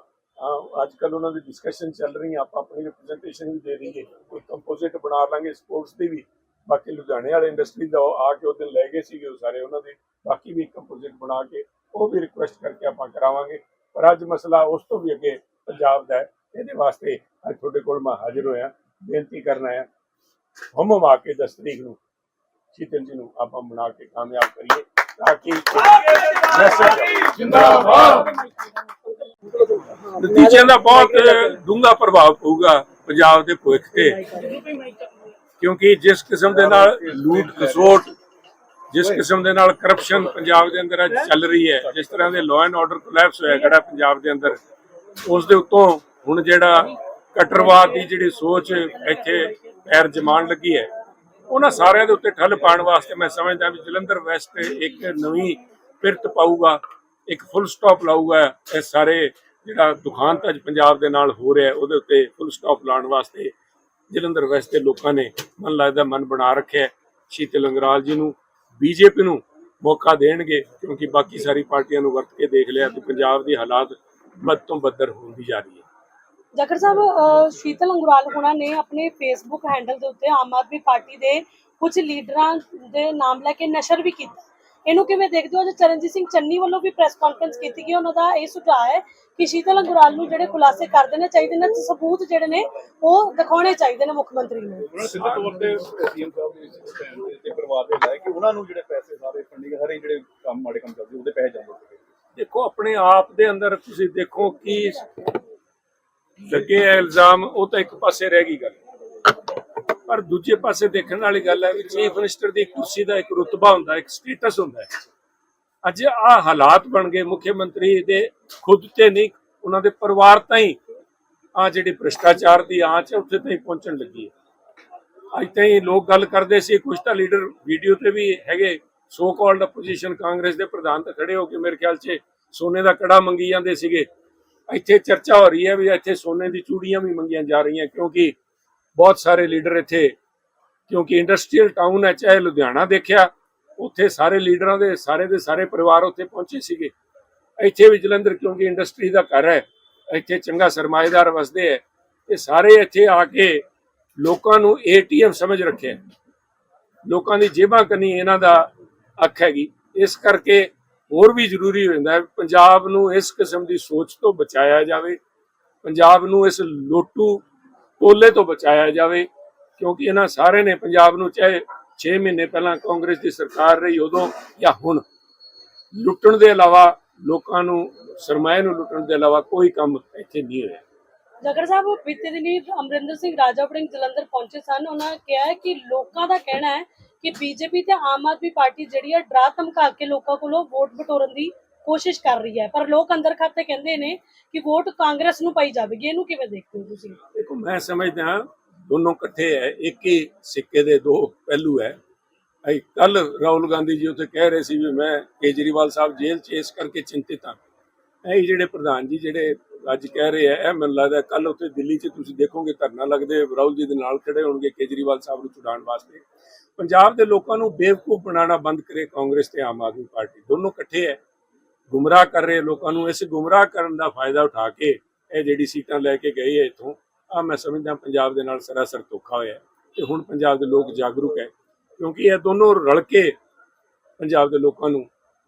ਅੱਜ ਕੱਲ ਉਹਨਾਂ ਦੀ ਡਿਸਕਸ਼ਨ ਚੱਲ ਰਹੀ ਹੈ ਆਪਾਂ ਆਪਣੀ ਰਿਪਰੈਜ਼ੈਂਟੇਸ਼ਨ ਵੀ ਦੇ ਦਈਏ ਕੋਈ ਕੰਪੋਜ਼ਿਟ ਬਣਾ ਲਾਂਗੇ ਸਪੋਰਟਸ ਦੀ ਵੀ। ਬਾਕੀ ਲੁਧਿਆਣੇ ਵਾਲੇ ਇੰਡਸਟਰੀ ਦਾ ਆ ਕੇ ਉਹ ਦਿਨ ਲੈ ਗਏ ਸੀਗੇ ਉਹ ਸਾਰੇ ਉਹਨਾਂ ਦੇ ਬਾਕੀ ਵੀ ਕੰਪੋਜ਼ਿਟ ਬਣਾ ਕੇ ਉਹ ਵੀ ਰਿਕੁਐਸਟ ਕਰਕੇ ਆਪਾਂ ਕਰਾਵਾਂਗੇ। ਪਰ ਅੱਜ ਮਸਲਾ ਉਸ ਤੋਂ ਵੀ ਅੱਗੇ ਪੰਜਾਬ ਦਾ ਹੈ ਇਹਦੇ ਵਾਸਤੇ ਅੱਜ ਤੁਹਾਡੇ ਕੋਲ ਮੈਂ ਹਾਜ਼ਰ ਹੋਇਆ ਬੇਨਤੀ ਕਰਨਾ ਹੈ ਹਮ ਹਮ ਆ ਕੇ 10 ਤਰੀਕ ਨੂੰ ਸ਼ੀਤਲ ਜੀ ਨੂੰ ਆਪਾਂ ਬਣਾ ਕੇ ਕਾਮਯਾਬ ਕਰੀਏ ਤਾਂ ਕਿ ਜਿੰਦਾਬਾਦ। ਨਤੀਜਿਆਂ ਦਾ ਬਹੁਤ ਡੂੰਘਾ ਪ੍ਰਭਾਵ ਪਊਗਾ ਪੰਜਾਬ ਦੇ ਭਵਿੱਖ ਤੇ। ਕਿਉਂਕਿ ਜਿਸ ਕਿਸਮ ਦੇ ਨਾਲ ਲੂਟ ਖਸੋਟ ਜਿਸ ਕਿਸਮ ਦੇ ਨਾਲ ਕਰਪਸ਼ਨ ਪੰਜਾਬ ਦੇ ਅੰਦਰ ਚੱਲ ਰਹੀ ਹੈ, ਜਿਸ ਤਰ੍ਹਾਂ ਦੇ ਲਾਅ ਐਂਡ ਆਰਡਰ ਕੋਲੈਪਸ ਹੋਇਆ ਖੜਾ ਪੰਜਾਬ ਦੇ ਅੰਦਰ, ਉਸ ਦੇ ਉੱਤੋਂ ਹੁਣ ਜਿਹੜਾ ਕਟਰਵਾਦ ਦੀ ਜਿਹੜੀ ਸੋਚ ਇੱਥੇ ਪੈਰ ਜਮਾਣ ਲੱਗੀ ਹੈ, ਉਹਨਾਂ ਸਾਰਿਆਂ ਦੇ ਉੱਤੇ ਠੱਲ ਪਾਉਣ ਵਾਸਤੇ ਮੈਂ ਸਮਝਦਾ ਵੀ ਜਲੰਧਰ ਵੈਸਟ ਇੱਕ ਨਵੀਂ ਪਿਰਤ ਪਾਊਗਾ। ਇੱਕ ਫੁੱਲ ਸਟਾਪ ਲਾਊਗਾ ਇਹ ਸਾਰੇ ਜਿਹੜਾ ਦੁਖਾਂਤ ਅੱਜ ਪੰਜਾਬ ਦੇ ਨਾਲ ਹੋ ਰਿਹਾ ਉਹਦੇ ਉੱਤੇ ਫੁੱਲ ਸਟਾਪ ਲਾਉਣ ਵਾਸਤੇ ਜਲੰਧਰ ਵੈਸਟ ਦੇ ਲੋਕਾਂ ਨੇ ਮਨ ਲੱਗਦਾ ਮਨ ਬਣਾ ਰੱਖਿਆ ਹੈ। ਸ਼ੀਤਲ ਜੀ ਨੂੰ, ਬੀਜੇਪੀ ਨੂੰ ਮੌਕਾ ਦੇਣਗੇ, ਕਿਉਂਕਿ ਬਾਕੀ ਸਾਰੀ ਪਾਰਟੀਆਂ ਨੂੰ ਵਰਤ ਕੇ ਦੇਖ ਲਿਆ ਤੇ ਪੰਜਾਬ ਦੀ ਹਾਲਾਤ ਬਦ ਤੋਂ ਬੱਦਰ ਹੁੰਦੀ ਜਾ ਰਹੀ ਹੈ ਜਖੜ ਸਾਹਿਬ ਸ਼ੀਤਲ ਅੰਗੁਰਾਲ ਹੋਣਾ ਨੇ ਆਪਣੇ ਫੇਸਬੁੱਕ ਹੈਂਡਲ ਦੇ ਉੱਤੇ ਆਮ ਆਦਮੀ ਪਾਰਟੀ ਦੇ ਕੁਝ ਲੀਡਰਾਂ ਦੇ ਨਾਮ ਲੈ ਕੇ ਨਸ਼ਰ ਵੀ ਕੀਤਾ ਇਹਨੂੰ ਕਿਵੇਂ ਦੇਖਦੇ ਹੋ? ਅੱਜ ਚਰਨਜੀਤ ਸਿੰਘ ਚੰਨੀ ਵੱਲੋਂ ਵੀ ਪ੍ਰੈਸ ਕਾਨਫਰੰਸ ਕੀਤੀ ਗਈ ਉਹਨਾਂ ਦਾ ਇਹ ਸੁਝਾਅ ਹੈ ਕਿ ਸ਼ੀਤਲ ਅੰਗੁਰਾਲ ਨੂੰ ਜਿਹੜੇ ਖੁਲਾਸੇ ਕਰ ਦੇਣੇ ਚਾਹੀਦੇ ਨੇ ਤੇ ਸਬੂਤ ਜਿਹੜੇ ਨੇ ਉਹ ਦਿਖਾਉਣੇ ਚਾਹੀਦੇ ਨੇ ਮੁੱਖ ਮੰਤਰੀ ਨੂੰ। ਉਹਨਾਂ ਸਿੱਧੇ ਤੌਰ ਤੇ ਸੀਐਮ ਸਾਹਿਬ ਦੇ ਭੈਣ ਦੇ ਤੇ ਪਰਿਵਾਰ ਦੇ ਲਾਇਆ ਕਿ ਉਹਨਾਂ ਨੂੰ ਜਿਹੜੇ ਪੈਸੇ ਸਾਰੇ ਫੰਡਿੰਗ ਹਰੇ ਜਿਹੜੇ ਕੰਮ ਮਾੜੇ ਕੰਮ ਚੱਲਦੇ ਉਹਦੇ ਪੈਸੇ ਜਾਂਦੇ ਸੀਗੇ। ਦੇਖੋ ਆਪਣੇ ਆਪ ਦੇ ਅੰਦਰ ਤੁਸੀਂ ਦੇਖੋ ਕਿ ਲੱਗੇ ਇਲਜ਼ਾਮ ਉਹ ਤਾਂ ਇੱਕ ਪਾਸੇ ਰਹਿ ਗਈ ਗੱਲ। ਪਰ ਦੂਜੇ ਪਾਸੇ ਦੇਖਣ ਵਾਲੀ ਗੱਲ ਹੈ ਕਿ ਚੀਫ ਮਿਨਿਸਟਰ ਦੀ ਕੁਰਸੀ ਦਾ ਇੱਕ ਰੁਤਬਾ ਹੁੰਦਾ, ਇੱਕ ਸਟੇਟਸ ਹੁੰਦਾ ਹੈ। ਅੱਜ ਆ ਹਾਲਾਤ ਬਣ ਗਏ, ਮੁੱਖ ਮੰਤਰੀ ਦੇ ਖੁਦ ਤੇ ਨਹੀਂ, ਉਹਨਾਂ ਦੇ ਪਰਿਵਾਰ ਤਾਈਂ ਆ ਜਿਹੜੀ ਭ੍ਰਿਸ਼ਟਾਚਾਰ ਦੀ ਆਂਚ ਹੈ, ਉੱਥੇ ਤਾਈਂ ਪਹੁੰਚਣ ਲੱਗੀ ਹੈ। ਅੱਜ ਤਾਈਂ ਲੋਕ ਗੱਲ ਕਰਦੇ ਸੀ ਕੁਝ ਤਾਂ ਲੀਡਰ ਵੀਡੀਓ ਤੇ ਵੀ ਹੈਗੇ ਸੋ ਕਾਲਡ ਆਪੋਜੀਸ਼ਨ ਕਾਂਗਰਸ ਦੇ ਪ੍ਰਧਾਨ ਤਾਂ ਖੜੇ ਹੋ ਕੇ ਮੇਰੇ ਖਿਆਲ 'ਚ ਸੋਨੇ ਦਾ ਕੜਾ ਮੰਗੀ ਜਾਂਦੇ ਸੀਗੇ। ਇੱਥੇ ਚਰਚਾ ਹੋ ਰਹੀ ਹੈ ਵੀ ਇੱਥੇ ਸੋਨੇ ਦੀ ਚੂੜੀਆਂ ਵੀ ਮੰਗੀਆਂ ਜਾ ਰਹੀਆਂ, ਕਿਉਂਕਿ ਬਹੁਤ ਸਾਰੇ ਲੀਡਰ ਇੱਥੇ, ਕਿਉਂਕਿ ਇੰਡਸਟਰੀਅਲ ਟਾਊਨ ਹੈ, ਚਾਹੇ ਲੁਧਿਆਣਾ ਦੇਖਿਆ, ਉੱਥੇ ਸਾਰੇ ਲੀਡਰਾਂ ਦੇ, ਸਾਰੇ ਦੇ ਸਾਰੇ ਪਰਿਵਾਰ ਉੱਥੇ ਪਹੁੰਚੇ ਸੀਗੇ। ਇੱਥੇ ਵੀ ਜਲੰਧਰ, ਕਿਉਂਕਿ ਇੰਡਸਟਰੀ ਦਾ ਘਰ ਹੈ, ਇੱਥੇ ਚੰਗਾ ਸਰਮਾਏਦਾਰ ਵਸਦੇ ਹੈ। ਇਹ ਸਾਰੇ ਇੱਥੇ ਆ ਕੇ ਲੋਕਾਂ ਨੂੰ ਏਟੀਐਮ ਸਮਝ ਰੱਖਿਆ ਲੋਕਾਂ ਦੀ ਜੇਬਾਂ ਕੰਨੀ ਇਹਨਾਂ ਦਾ ਅੱਖ ਹੈਗੀ। ਇਸ ਕਰਕੇ ਹੋਰ ਵੀ ਜ਼ਰੂਰੀ ਹੋ ਜਾਂਦਾ ਹੈ, ਪੰਜਾਬ ਨੂੰ ਇਸ ਕਿਸਮ ਦੀ ਸੋਚ ਤੋਂ ਬਚਾਇਆ ਜਾਵੇ। ਪੰਜਾਬ ਨੂੰ ਇਸ ਲੋਟੂ ਟੋਲੇ ਤੋਂ ਬਚਾਇਆ ਜਾਵੇ, ਕਿਉਂਕਿ ਇਹਨਾਂ ਸਾਰੇ ਨੇ ਪੰਜਾਬ ਨੂੰ ਚਾਹੇ 6 ਮਹੀਨੇ ਪਹਿਲਾਂ ਕਾਂਗਰਸ ਦੀ ਸਰਕਾਰ ਰਹੀ ਉਦੋਂ ਜਾਂ ਹੁਣ। ਲੁੱਟਣ ਦੇ ਇਲਾਵਾ ਲੋਕਾਂ ਨੂੰ, ਸਰਮਾਏ ਨੂੰ ਲੁੱਟਣ ਦੇ ਇਲਾਵਾ ਕੋਈ ਕੰਮ ਇੱਥੇ ਨਹੀਂ ਹੋਇਆ। ਜਗਰ ਸਾਹਿਬ ਬੀਤੇ ਦਿਨੀ ਅਮਰਿੰਦਰ ਸਿੰਘ ਰਾਜਾ ਵੜਿੰਗ ਜਲੰਧਰ ਪਹੁੰਚੇ ਸਨ। ਉਹਨਾਂ ਕਿਹਾ ਕਿ ਲੋਕਾਂ ਦਾ ਕਹਿਣਾ ਹੈ ਕਿ ਬੀਜੇਪੀ ਤੇ ਆਮ ਆਦਮੀ ਪਾਰਟੀ ਜਿਹੜੀ ਹੈ, ਡਰਾ ਧਮਕਾ ਕੇ ਲੋਕਾਂ ਕੋਲੋਂ ਵੋਟ ਬਟੋਰਨ ਦੀ ਕੋਸ਼ਿਸ਼ ਕਰ ਰਹੀ ਹੈ, ਪਰ ਲੋਕ ਅੰਦਰ ਖਾਤੇ ਕਹਿੰਦੇ ਨੇ ਕਿ ਵੋਟ ਕਾਂਗਰਸ ਨੂੰ ਪਾਈ ਜਾਵੇਗੀ। ਇਹਨੂੰ ਕਿਵੇਂ ਦੇਖਦੇ ਹੋ ਤੁਸੀਂ? ਦੇਖੋ, ਮੈਂ ਸਮਝਦਾ ਦੋਨੋਂ ਇਕੱਠੇ ਹੈ, ਇੱਕ ਹੀ ਸਿੱਕੇ ਦੇ ਦੋ ਪਹਿਲੂ ਹੈ। ਅਈ ਕੱਲ ਰਾਹੁਲ ਗਾਂਧੀ ਜੀ ਉੱਥੇ ਕਹਿ ਰਹੇ ਸੀ ਵੀ ਮੈਂ ਕੇਜਰੀਵਾਲ ਸਾਹਿਬ ਜੇਲ੍ਹ 'ਚ ਇਸ ਕਰਕੇ ਚਿੰਤਿਤ ਹਾਂ। ਇਹ ਜਿਹੜੇ ਪ੍ਰਧਾਨ ਜੀ ਜਿਹੜੇ ਅੱਜ ਕਹਿ ਰਹੇ ਆ, ਇਹ ਮੈਨੂੰ ਲੱਗਦਾ ਕੱਲ ਉੱਥੇ ਦਿੱਲੀ 'ਚ ਤੁਸੀਂ ਦੇਖੋਗੇ, ਧਰਨਾ ਲੱਗਦੇ ਰਾਹੁਲ ਜੀ ਦੇ ਨਾਲ ਖੜੇ ਹੋਣਗੇ ਕੇਜਰੀਵਾਲ ਸਾਹਿਬ ਨੂੰ ਛੁਡਾਉਣ ਵਾਸਤੇ। ਪੰਜਾਬ ਦੇ ਲੋਕਾਂ ਨੂੰ ਬੇਵਕੂਫ ਬਣਾਉਣਾ ਬੰਦ ਕਰੇ ਕਾਂਗਰਸ ਤੇ ਆਮ ਆਦਮੀ ਪਾਰਟੀ। ਦੋਨੋਂ ਇਕੱਠੇ ਹੈ। ਗੁੰਮਰਾਹ ਕਰ ਰਹੇ ਲੋਕਾਂ ਨੂੰ ਇਸ ਗੁੰਮਰਾਹ ਕਰਨ ਦਾ ਫਾਇਦਾ ਉਠਾ ਕੇ ਇਹ ਜਿਹੜੀ ਸੀਟਾਂ ਲੈ ਕੇ ਗਏ ਹੈ ਇੱਥੋਂ ਆ ਮੈਂ ਸਮਝਦਾ ਪੰਜਾਬ ਦੇ ਨਾਲ ਸਰਾਸਰ ਧੋਖਾ ਹੋਇਆ ਤੇ ਹੁਣ ਪੰਜਾਬ ਦੇ ਲੋਕ ਜਾਗਰੂਕ ਹੈ ਕਿਉਂਕਿ ਇਹ ਦੋਨੋਂ ਰਲ ਕੇ ਪੰਜਾਬ ਦੇ ਲੋਕਾਂ ਨੂੰ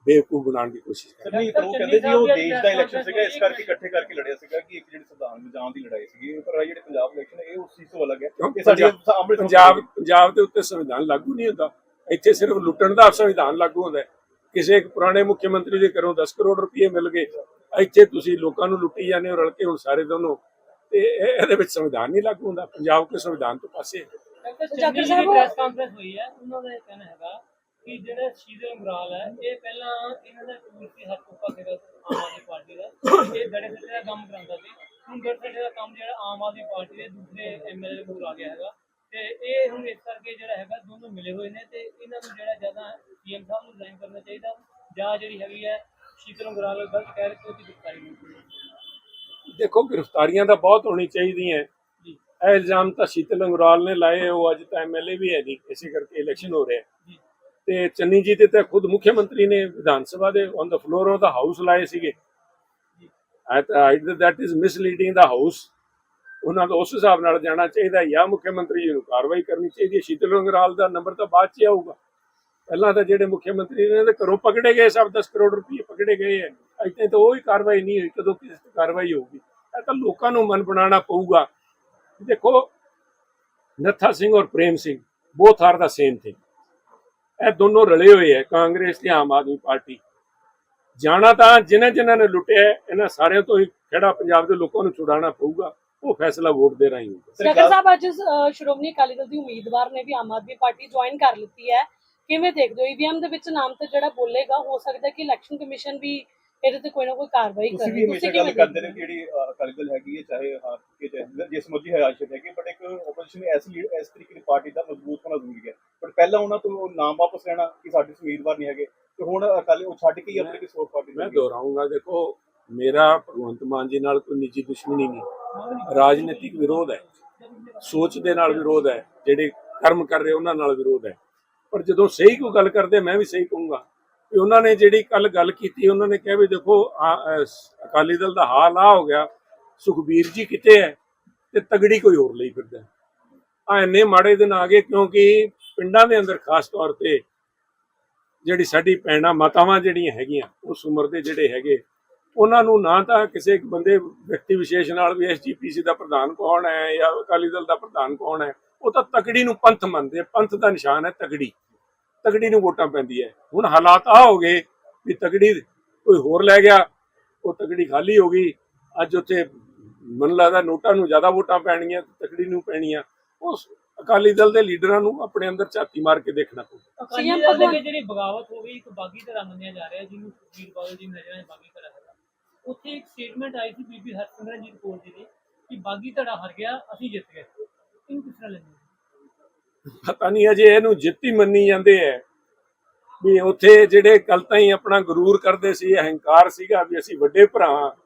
ਬੇਵਕੂਫ ਬਣਾਉਣ ਦੀ ਕੋਸ਼ਿਸ਼ ਕਰ ਰਹੇ ਨਹੀਂ ਉਹ ਕਹਿੰਦੇ ਜੀ ਉਹ ਦੇਸ਼ ਦਾ ਇਲੈਕਸ਼ਨ ਸੀਗਾ ਇਸ ਕਰਕੇ ਇਕੱਠੇ ਕਰਕੇ ਲੜਿਆ ਸੀਗਾ ਕਿ ਇੱਕ ਜਿਹੜੀ ਸੰਵਿਧਾਨ ਵਿਜਾਨ ਦੀ ਲੜਾਈ ਸੀਗੀ ਪਰ ਜਿਹੜੇ ਪੰਜਾਬ ਇਲੈਕਸ਼ਨ ਇਹ ਉਸ ਚੀਜ਼ ਤੋਂ ਅਲੱਗ ਹੈ ਕਿਉਂਕਿ ਇਹ ਸਾਡੀ ਪੰਜਾਬ ਪੰਜਾਬ ਦੇ ਉੱਤੇ ਸੰਵਿਧਾਨ ਲਾਗੂ ਨਹੀਂ ਹੁੰਦਾ ਇੱਥੇ ਸਿਰਫ ਲੁੱਟਣ ਦਾ ਸੰਵਿਧਾਨ ਲਾਗੂ ਹੁੰਦਾ ਹੈ। ਕਿਸੇ ਇੱਕ ਪੁਰਾਣੇ ਮੁੱਖ ਮੰਤਰੀ ਦੇ ਘਰੋਂ 10 ਕਰੋੜ ਰੁਪਏ ਮਿਲ ਗਏ ਇੱਥੇ ਤੁਸੀਂ ਲੋਕਾਂ ਨੂੰ ਲੁੱਟੀ ਜਾਂਦੇ ਹੋ ਰਲ ਕੇ ਹੁਣ ਸਾਰੇ ਦੋਨੋਂ। ਤੇ ਇਹ- ਇਹਦੇ ਵਿੱਚ ਸੰਵਿਧਾਨ ਨਹੀਂ ਲਾਗੂ ਹੁੰਦਾ ਪੰਜਾਬ ਕੇ ਸੰਵਿਧਾਨ ਤੋਂ ਪਾਸੇ। ਹੈ ਜਾਗਰ ਸਾਹਿਬ ਪ੍ਰੈਸ ਕਾਨਫਰੰਸ ਹੋਈ ਹੈ ਉਹਨਾਂ ਦਾ ਇਹ ਕਹਿਣਾ ਹੈਗਾ ਕਿ ਜਿਹੜਾ ਸ਼ਹੀਦ ਅੰਗਰਾਲ ਹੈ ਇਹ ਪਹਿਲਾਂ ਇਹਨਾਂ ਦਾ ਟੂਰ ਸੀ ਹੱਥ ਉੱਪਰ ਸੀਗਾ ਆਮ ਆਦਮੀ ਪਾਰਟੀ ਦਾ। ਇਹ ਦੜੇ ਸੱਟੇ ਦਾ ਕੰਮ ਕਰਾਉਂਦਾ ਸੀ। ਹੁਣ ਦੜੇ ਸੱਟੇ ਦਾ ਕੰਮ ਜਿਹੜਾ ਆਮ ਆਦਮੀ ਪਾਰਟੀ ਦੇ ਦੂਸਰੇ ਐਮਐਲਏ ਕੋਲ ਆ ਗਿਆ ਹੈਗਾ। ਤੇ ਇਹ ਹੁਣ ਇਸ ਕਰਕੇ ਜਿਹੜਾ ਹੈਗਾ ਦੋਨੋਂ ਮਿਲੇ ਹੋਏ ਨੇ ਤੇ ਇਹਨਾਂ ਨੂੰ ਜਿਹੜਾ ਜ਼ਿਆਦਾ ਸੀਐਮ ਸਾਹਿਬ ਨੂੰ ਰਿਜ਼ਾਈਨ ਕਰਨਾ ਚਾਹੀਦਾ। ਜਾਂ ਜਿਹੜੀ ਹੈਗੀ ਹੈ ਸ਼ੀਤਲ ਅੰਗਰਾਲ ਗਲਤ ਕਹਿ ਕੇ ਉਹਦੀ ਗ੍ਰਿਫਤਾਰੀ ਨਹੀਂ ਹੋਈ ਦੇਖੋ ਗ੍ਰਿਫਤਾਰੀਆਂ ਤਾਂ ਬਹੁਤ ਹੋਣੀ ਚਾਹੀਦੀਆਂ। ਜੀ। ਇਹ ਇਲਜ਼ਾਮ ਤਾਂ ਸ਼ੀਤਲ ਅੰਗਰਾਲ ਨੇ ਲਾਏ ਉਹ ਅੱਜ ਤਾਂ ਐਮਐਲਏ ਵੀ ਹੈ ਨਹੀਂ ਇਸੇ ਕਰਕੇ ਇਲੈਕਸ਼ਨ ਹੋ ਰਿਹਾ। ਤੇ ਚੰਨੀ ਜੀ ਤੇ ਤਾਂ ਖੁਦ ਮੁੱਖ ਮੰਤਰੀ ਨੇ ਵਿਧਾਨ ਸਭਾ ਦੇ on the floor of the house ਲਾਏ ਸੀਗੇ। Either that is misleading the house ਉਹਨਾਂ ਦਾ ਉਸ ਹਿਸਾਬ ਨਾਲ ਜਾਣਾ ਚਾਹੀਦਾ ਜਾਂ ਮੁੱਖ ਮੰਤਰੀ ਜੀ ਨੂੰ ਕਾਰਵਾਈ ਕਰਨੀ ਚਾਹੀਦੀ ਹੈ। ਸ਼ੀਤਲ ਅੰਗਰਾਲ ਦਾ ਨੰਬਰ ਤਾਂ ਬਾਅਦ ਚ ਆਊਗਾ। ਪਹਿਲਾਂ ਤਾਂ ਜਿਹੜੇ ਮੁੱਖ ਮੰਤਰੀ ਨੇ ਤੇ ਘਰੋਂ ਪਕੜੇ ਗਏ ਸਭ 10 ਕਰੋੜ ਰੁਪਏ ਪਕੜੇ ਗਏ ਹੈ ਇੱਥੇ ਤਾਂ ਉਹ ਹੀ ਕਾਰਵਾਈ ਨਹੀਂ ਹੋਈ, ਕਦੋਂ ਕਿਸ ਤੇ ਕਾਰਵਾਈ ਹੋਊਗੀ। ਇਹ ਤਾਂ ਲੋਕਾਂ ਨੂੰ ਮਨ ਬਣਾਉਣਾ ਪਊਗਾ। ਦੇਖੋ, ਨੱਥਾ ਸਿੰਘ ਔਰ Prem Singh both are the same thing ਇਹ ਦੋਨੋਂ ਰਲੇ ਹੋਏ ਹੈ ਕਾਂਗਰਸ ਤੇ ਆਮ ਆਦਮੀ ਪਾਰਟੀ। ਜਾਣਾ ਤਾਂ ਜਿਨ੍ਹਾਂ ਜਿਨ੍ਹਾਂ ਨੇ ਲੁੱਟਿਆ ਇਹਨਾਂ ਸਾਰਿਆਂ ਤੋਂ ਹੀ ਖੜਾ ਪੰਜਾਬ ਦੇ ਲੋਕਾਂ ਨੂੰ ਛੁਡਾਉਣਾ ਪਊਗਾ। ਉਹ ਫੈਸਲਾ ਵੋਟ ਦੇ ਰਾਹੀਂ ਹੋਊਗਾ। ਜਗਰ ਸਾਹਿਬ ਅੱਜ ਸ਼੍ਰੋਮਣੀ ਅਕਾਲੀ ਦਲ ਦੀ ਉਮੀਦਵਾਰ ਨੇ ਵੀ ਆਮ ਆਦਮੀ ਪਾਰਟੀ ਜੁਆਇਨ ਕਰ ਲਿੱਤੀ ਹੈ। ਕਿਵੇਂ ਦੇਖਦੇ ਹੋ? ਈਵੀਐਮ ਦੇ ਵਿੱਚ ਨਾਮ ਤੇ ਜਿਹੜਾ ਬੋਲੇਗਾ ਹੋ ਸਕਦਾ ਕਿ ਇਲੈਕਸ਼ਨ ਕਮਿਸ਼ਨ ਵੀ ਇਹਦੇ ਤੇ ਕੋਈ ਨਾ ਕੋਈ ਕਾਰਵਾਈ ਤੁਸੀਂ ਕਰੇ ਵੀ ਹਮੇਸ਼ਾ ਗੱਲ ਕਰਦੇ ਨੇ ਕਿ ਜਿਹੜੀ ਅਕਾਲੀ ਦਲ ਹੈਗੀ ਹੈ ਚਾਹੇ ਹਾਰ ਕੇ ਚਾਹੇ ਜਿਸ ਮਰਜ਼ੀ ਹਯਾਸ਼ਤ ਹੈਗੀ ਬਟ ਇੱਕ ਆਪੋਜੀਸ਼ਨ ਐਸੀ ਇਸ ਤਰੀਕੇ ਦੀ ਪਾਰਟੀ ਦਾ ਮਜ਼ਬੂਤ ਹੋਣਾ ਜ਼ਰੂਰੀ ਹੈ। ਬਟ ਪਹਿਲਾਂ ਉਹਨਾਂ ਤੋਂ ਨਾਮ ਵਾਪਸ ਲੈਣਾ ਕਿ ਸਾਡੇ ਉਮੀਦਵਾਰ ਨਹੀਂ ਹੈਗੇ ਤੇ ਹੁਣ ਅਕਾਲੀ ਉਹ ਛੱਡ ਕੇ ਹੀ ਆਪਣੀ ਕਿਸੇ ਹੋਰ ਪਾਰਟੀ ਮੈਂ ਦੁਹਰਾਉਂਗਾ ਦੇਖੋ ਮੇਰਾ ਭਗਵੰਤ ਮਾਨ ਜੀ ਨਾਲ ਕੋਈ ਨਿੱਜੀ ਦੁਸ਼ਮਣੀ ਨਹੀਂ। ਰਾਜਨੀਤਿਕ ਵਿਰੋਧ ਹੈ ਸੋਚ ਦੇ ਨਾਲ ਵਿਰੋਧ ਹੈ ਜਿਹੜੇ ਕਰਮ ਕਰ ਰਹੇ ਉਹਨਾਂ ਨਾਲ ਵਿਰੋਧ ਹੈ। ਪਰ ਜਦੋਂ ਸਹੀ ਕੋਈ ਗੱਲ ਕਰਦੇ ਮੈਂ ਵੀ ਸਹੀ ਕਹੂੰਗਾ। ਕਿ ਉਹਨਾਂ ਨੇ ਜਿਹੜੀ ਕੱਲ ਗੱਲ ਕੀਤੀ, ਉਹਨਾਂ ਨੇ ਕਿਹਾ ਵੀ ਦੇਖੋ ਅਕਾਲੀ ਦਲ ਦਾ ਹਾਲ ਆ ਹੋ ਗਿਆ, ਸੁਖਬੀਰ ਜੀ ਕਿਤੇ ਹੈ ਤੇ ਤਗੜੀ ਕੋਈ ਹੋਰ ਲਈ ਫਿਰਦਾ ਆ ਇੰਨੇ ਮਾੜੇ ਦਿਨ ਆ ਗਏ ਕਿਉਂਕਿ ਪਿੰਡਾਂ ਦੇ ਅੰਦਰ ਖਾਸ ਤੌਰ ਤੇ ਜਿਹੜੀ ਸਾਡੀ ਭੈਣਾਂ ਮਾਤਾਵਾਂ ਜਿਹੜੀਆਂ ਹੈਗੀਆਂ, ਉਸ ਉਮਰ ਦੇ ਜਿਹੜੇ ਹੈਗੇ, ਉਹਨਾਂ ਨੂੰ ਨਾ ਤਾਂ ਕਿਸੇ ਇੱਕ ਬੰਦੇ ਵਿਅਕਤੀ ਵਿਸ਼ੇਸ਼ ਨਾਲ ਵੀ ਐਸਜੀਪੀਸੀ ਦਾ ਪ੍ਰਧਾਨ ਕੌਣ ਹੈ ਜਾਂ ਅਕਾਲੀ ਦਲ ਦਾ ਪ੍ਰਧਾਨ ਕੌਣ ਹੈ, ਉਹ ਤਾਂ ਤਕੜੀ ਨੂੰ ਪੰਥ ਮੰਨਦੇ ਪੰਥ ਦਾ ਨਿਸ਼ਾਨ ਹੈ ਤਕੜੀ ਤਗੜੀ ਨੂੰ ਵੋਟਾਂ ਪੈਂਦੀ ਹੈ ਹੁਣ ਹਾਲਾਤ ਆ ਹੋ ਗਏ ਵੀ ਤਗੜੀ ਕੋਈ ਹੋਰ ਲੈ ਗਿਆ ਉਹ ਤਗੜੀ ਖਾਲੀ ਹੋ ਗਈ। ਅੱਜ ਉੱਥੇ ਮਨ ਲੱਗਦਾ ਨੋਟਾਂ ਨੂੰ ਜ਼ਿਆਦਾ ਵੋਟਾਂ ਪੈਣਗੀਆਂ ਤਕੜੀ ਨੂੰ ਪੈਣੀਆਂ। ਉਸ ਅਕਾਲੀ ਦਲ ਦੇ ਲੀਡਰਾਂ ਨੂੰ ਆਪਣੇ ਅੰਦਰ ਝਾਤੀ ਮਾਰ ਕੇ ਦੇਖਣਾ ਪਊਗਾ ਅਕਾਲੀ CM ਦਲ ਦੇ ਭਗਵੰਤ- ਜਿਹੜੀ ਬਗਾਵਤ ਹੋ ਗਈ ਇੱਕ ਬਾਗੀ ਧੜਾ ਮੰਨਿਆ ਜਾ ਰਿਹਾ ਜਿਹਨੂੰ ਸੁਖਬੀਰ ਬਾਦਲ ਜੀ ਨਜ਼ਰਾਂ 'ਚ ਬਾਗੀ ਧੜਾ ਹੈਗਾ। ਉੱਥੇ ਇੱਕ ਸਟੇਟਮੈਂਟ ਆਈ ਸੀ ਬੀਬੀ ਹਰਸਿਮਰਨਜੀਤ ਕੌਰ ਜੀ ਦੀ ਕਿ ਬਾਗੀ ਧੜਾ ਹਾਰ ਗਿਆ ਅਸੀਂ ਜਿੱਤ ਗਏ। ਇਹਨੂੰ ਕਿਸ ਤਰ੍ਹਾਂ ਲੈਂਦੇ? ਪਤਾ ਨਹੀਂ ਅਜੇ ਇਹਨੂੰ ਜਿੱਤੀ ਮੰਨੀ ਜਾਂਦੇ ਐ। ਵੀ ਉੱਥੇ ਜਿਹੜੇ ਕੱਲ ਤਾਈਂ ਆਪਣਾ ਗਰੂਰ ਕਰਦੇ ਸੀ, ਅਹੰਕਾਰ ਸੀਗਾ ਵੀ ਅਸੀਂ ਵੱਡੇ ਭਰਾ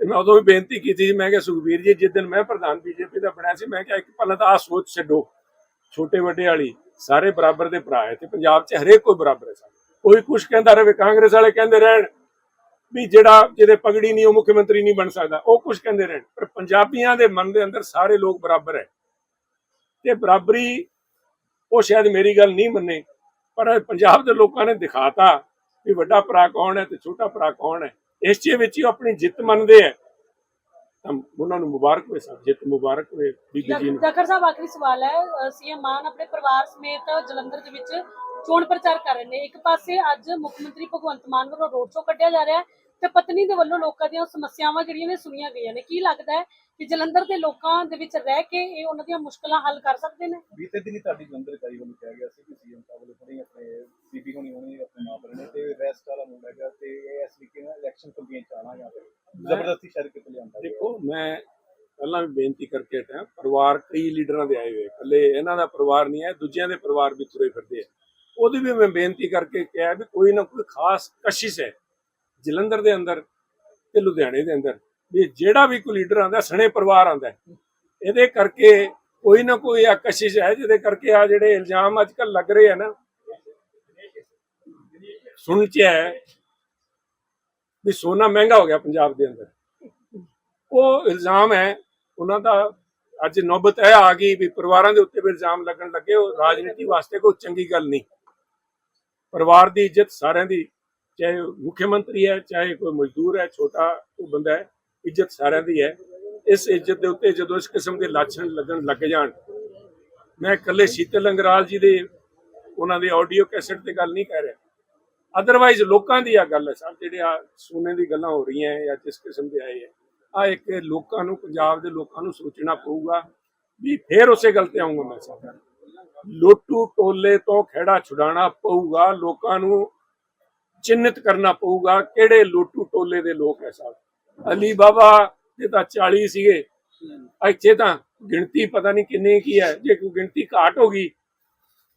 ਤੇ ਮੈਂ ਉਦੋਂ ਵੀ ਬੇਨਤੀ ਕੀਤੀ ਸੀ, ਮੈਂ ਕਿਹਾ, ਸੁਖਬੀਰ ਜੀ, ਜਿਸ ਦਿਨ ਮੈਂ ਪ੍ਰਧਾਨ ਬੀਜੇਪੀ ਦਾ ਬਣਿਆ ਸੀ, ਮੈਂ ਕਿਹਾ, ਇੱਕ ਪਹਿਲਾਂ ਤਾਂ ਆ ਸੋਚ ਛੱਡੋ, ਛੋਟੇ ਵੱਡੇ ਵਾਲੀ, ਸਾਰੇ ਬਰਾਬਰ ਦੇ ਭਰਾ ਹੈ ਤੇ ਪੰਜਾਬ 'ਚ ਹਰੇਕ ਕੋਈ ਬਰਾਬਰ ਹੈ ਕੋਈ ਕੁਛ ਕਹਿੰਦਾ ਰਹੇ ਕਾਂਗਰਸ ਵਾਲੇ ਕਹਿੰਦੇ ਰਹਿਣ ਵੀ ਜਿਹੜਾ, ਜਿਹਦੇ ਪਗੜੀ ਨਹੀਂ, ਉਹ ਮੁੱਖ ਮੰਤਰੀ ਨਹੀਂ ਬਣ ਸਕਦਾ, ਉਹ ਕੁਛ ਕਹਿੰਦੇ ਰਹਿਣ। ਪਰ ਪੰਜਾਬੀਆਂ ਦੇ ਮਨ ਦੇ ਅੰਦਰ ਸਾਰੇ ਲੋਕ ਬਰਾਬਰ ਹੈ ਤੇ ਬਰਾਬਰੀ ਉਹ ਸ਼ਾਇਦ ਮੇਰੀ ਗੱਲ ਨਹੀਂ ਮੰਨੇ ਪਰ ਪੰਜਾਬ ਦੇ ਲੋਕਾਂ ਨੇ ਦਿਖਾਤਾ ਵੀ ਵੱਡਾ ਭਰਾ ਕੌਣ ਹੈ ਤੇ ਛੋਟਾ ਭਰਾ ਕੌਣ ਹੈ। ਇਸ ਚੀਜ਼ ਵਿੱਚ ਹੀ ਆਪਣੀ ਜਿੱਤ ਮੰਨਦੇ ਹੈ। ਤਾਂ ਉਹਨਾਂ ਨੂੰ ਮੁਬਾਰਕ ਹੋਵੇ ਸਭ ਜਿੱਤ ਮੁਬਾਰਕ ਹੋਵੇ ਬੀਬੀ ਜੀ ਨੂੰ। ਸਾਹਿਬ ਆਖਰੀ ਸਵਾਲ ਹੈ ਸੀਐਮ ਮਾਨ ਆਪਣੇ ਪਰਿਵਾਰ ਸਮੇਤ ਜਲੰਧਰ ਦੇ ਵਿੱਚ ਚੋਣ ਪ੍ਰਚਾਰ ਕਰ ਰਹੇ ਨੇ। ਇੱਕ ਪਾਸੇ ਅੱਜ ਮੁੱਖ ਮੰਤਰੀ ਭਗਵੰਤ ਮਾਨ ਵੱਲੋਂ ਰੋਡ ਸ਼ੋਅ ਕੱਢਿਆ ਜਾ ਰਿਹਾ ਹੈ ਤੇ ਪਤਨੀ ਦੇ ਵੱਲੋਂ ਲੋਕਾਂ ਦੀਆਂ ਸਮੱਸਿਆਵਾਂ ਜਿਹੜੀਆਂ ਨੇ ਸੁਣੀਆਂ ਗਈਆਂ ਨੇ। ਕੀ ਲੱਗਦਾ ਹੈ ਕਿ ਜਲੰਧਰ ਦੇ ਲੋਕਾਂ ਦੇ ਵਿੱਚ ਰਹਿ ਕੇ ਇਹ ਉਹਨਾਂ ਦੀਆਂ ਮੁਸ਼ਕਲਾਂ ਹੱਲ ਕਰ ਸਕਦੇ ਨੇ? ਬੀਤੇ ਦਿਨੀ ਤੁਹਾਡੀ ਜਲੰਧਰ ਇਕਾਈ ਵੱਲੋਂ ਕਿਹਾ ਗਿਆ ਸੀ ਕਿ ਸੀਐਮ ਸਾਹਿਬ ਵੱਲੋਂ ਥੋੜੀ ਆਪਣੇ ਸੀਪੀ ਹੋਣੀ ਹੋਣੀ ਆਪਣੇ ਨਾਮ ਲੈਣੇ ਤੇ ਰੈਸਟ ਵਾਲਾ ਮੁੰਡਾ ਹੈਗਾ ਤੇ ਇਹ ਇਸ ਤਰੀਕੇ ਨਾਲ ਇਲੈਕਸ਼ਨ ਕੰਪੇਨ ਚ ਆਣਾ ਜਾਂ ਫਿਰ ਜ਼ਬਰਦਸਤੀ ਸ਼ਹਿਰ ਕਿਤੇ ਲਿਆਂਦਾ। ਦੇਖੋ ਮੈਂ ਪਹਿਲਾਂ ਵੀ ਬੇਨਤੀ ਕਰਕੇ ਹਟਿਆ ਪਰਿਵਾਰ ਕਈ ਲੀਡਰਾਂ ਦੇ ਆਏ ਹੋਏ ਇਕੱਲੇ ਇਹਨਾਂ ਦਾ ਪਰਿਵਾਰ ਨਹੀਂ ਹੈ ਦੂਜਿਆਂ ਦੇ ਪਰਿਵਾਰ ਵੀ ਤੁਰੇ ਫਿਰਦੇ ਆ। ਉਹਦੀ ਵੀ ਮੈਂ ਬੇਨਤੀ ਕਰਕੇ ਕਿਹਾ ਵੀ ਕੋਈ ਨਾ ਕੋਈ ਖਾਸ ਕਸ਼ਿਸ਼ ਹੈ। ਜਲੰਧਰ ਦੇ ਅੰਦਰ ਤੇ ਲੁਧਿਆਣੇ ਦੇ ਅੰਦਰ ਵੀ ਜਿਹੜਾ ਵੀ ਕੋਈ ਲੀਡਰ ਆਂਦਾ ਸਣੇ ਪਰਿਵਾਰ ਆਂਦਾ ਇਹਦੇ ਕਰਕੇ ਕੋਈ ਨਾ ਕੋਈ ਆ ਕਸ਼ਿਸ਼ ਹੈ, ਜਿਹਦੇ ਕਰਕੇ ਆ ਜਿਹੜੇ ਇਲਜ਼ਾਮ ਅੱਜ ਕੱਲ ਲੱਗ ਰਹੇ ਆ ਨਾ। ਸੁਣ ਚ ਹੈ ਵੀ ਸੋਨਾ ਮਹਿੰਗਾ ਹੋ ਗਿਆ ਪੰਜਾਬ ਦੇ ਅੰਦਰ। ਉਹ ਇਲਜ਼ਾਮ ਹੈ, ਉਹਨਾਂ ਦਾ ਅੱਜ ਨੌਬਤ ਇਹ ਆ ਗਈ ਵੀ ਪਰਿਵਾਰਾਂ ਦੇ ਉੱਤੇ ਵੀ ਇਲਜ਼ਾਮ ਲੱਗਣ ਲੱਗੇ, ਉਹ ਰਾਜਨੀਤੀ ਵਾਸਤੇ ਕੋਈ ਚੰਗੀ ਗੱਲ ਨਹੀਂ। ਪਰਿਵਾਰ ਦੀ ਇੱਜ਼ਤ ਸਾਰਿਆਂ ਦੀ ਚਾਹੇ ਮੁੱਖ ਮੰਤਰੀ ਹੈ, ਚਾਹੇ ਕੋਈ ਮਜ਼ਦੂਰ ਹੈ, ਛੋਟਾ ਕੋਈ ਬੰਦਾ ਹੈ, ਇੱਜ਼ਤ ਸਾਰਿਆਂ ਦੀ ਹੈ। ਇਸ ਇੱਜ਼ਤ ਦੇ ਉੱਤੇ ਜਦੋਂ ਇਸ ਕਿਸਮ ਦੇ ਲੱਛਣ ਲੱਗਣ ਲੱਗ ਜਾਣ, ਮੈਂ ਇਕੱਲੇ ਸ਼ੀਤਲ ਅੰਗਰਾਲ ਜੀ ਦੇ, ਉਹਨਾਂ ਦੇ ਆਡੀਓ ਕੈਸਟ ਤੇ ਗੱਲ ਨਹੀਂ ਕਰ ਰਿਹਾ। ਅਦਰਵਾਈਜ਼ ਲੋਕਾਂ ਦੀ ਆ ਗੱਲ ਹੈ ਸਰ ਜਿਹੜੇ ਆ ਸੋਨੇ ਦੀ ਗੱਲਾਂ ਹੋ ਰਹੀਆਂ ਜਾਂ ਜਿਸ ਕਿਸਮ ਦੇ ਆਏ ਆ ਆ ਇੱਕ ਲੋਕਾਂ ਨੂੰ, ਪੰਜਾਬ ਦੇ ਲੋਕਾਂ ਨੂੰ ਸੋਚਣਾ ਪਊਗਾ ਵੀ ਫੇਰ ਉਸੇ ਗੱਲ ਤੇ ਆਉਂਗਾ ਮੈਂ ਸਾਡਾ ਲੋਟੂ ਟੋਲੇ ਤੋਂ ਖੇੜਾ ਛੁਡਾਣਾ ਪਊਗਾ ਲੋਕਾਂ ਨੂੰ ਚਿੰਨਿਤ ਕਰਨਾ ਪਊਗਾ, ਕਿਹੜੇ ਲੋਟੂ ਟੋਲੇ ਦੇ ਲੋਕ ਐ ਸਾਹਿਬ ਅਲੀ ਬਾਬਾ ਦੇ ਤਾਂ 40 ਸੀਗੇ। ਇੱਥੇ ਤਾਂ ਗਿਣਤੀ ਪਤਾ ਨਹੀਂ ਕਿੰਨੀ ਕੀ ਹੈ ਜੇ ਕੋਈ ਗਿਣਤੀ ਘਾਟ ਹੋ ਗਈ,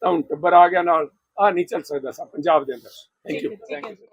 ਤਾਂ ਹੁਣ ਟੱਬਰ ਆ ਗਿਆ ਨਾਲ। ਆ ਨਹੀਂ ਚੱਲ ਸਕਦਾ ਸਾ ਪੰਜਾਬ ਦੇ ਅੰਦਰ। Thank you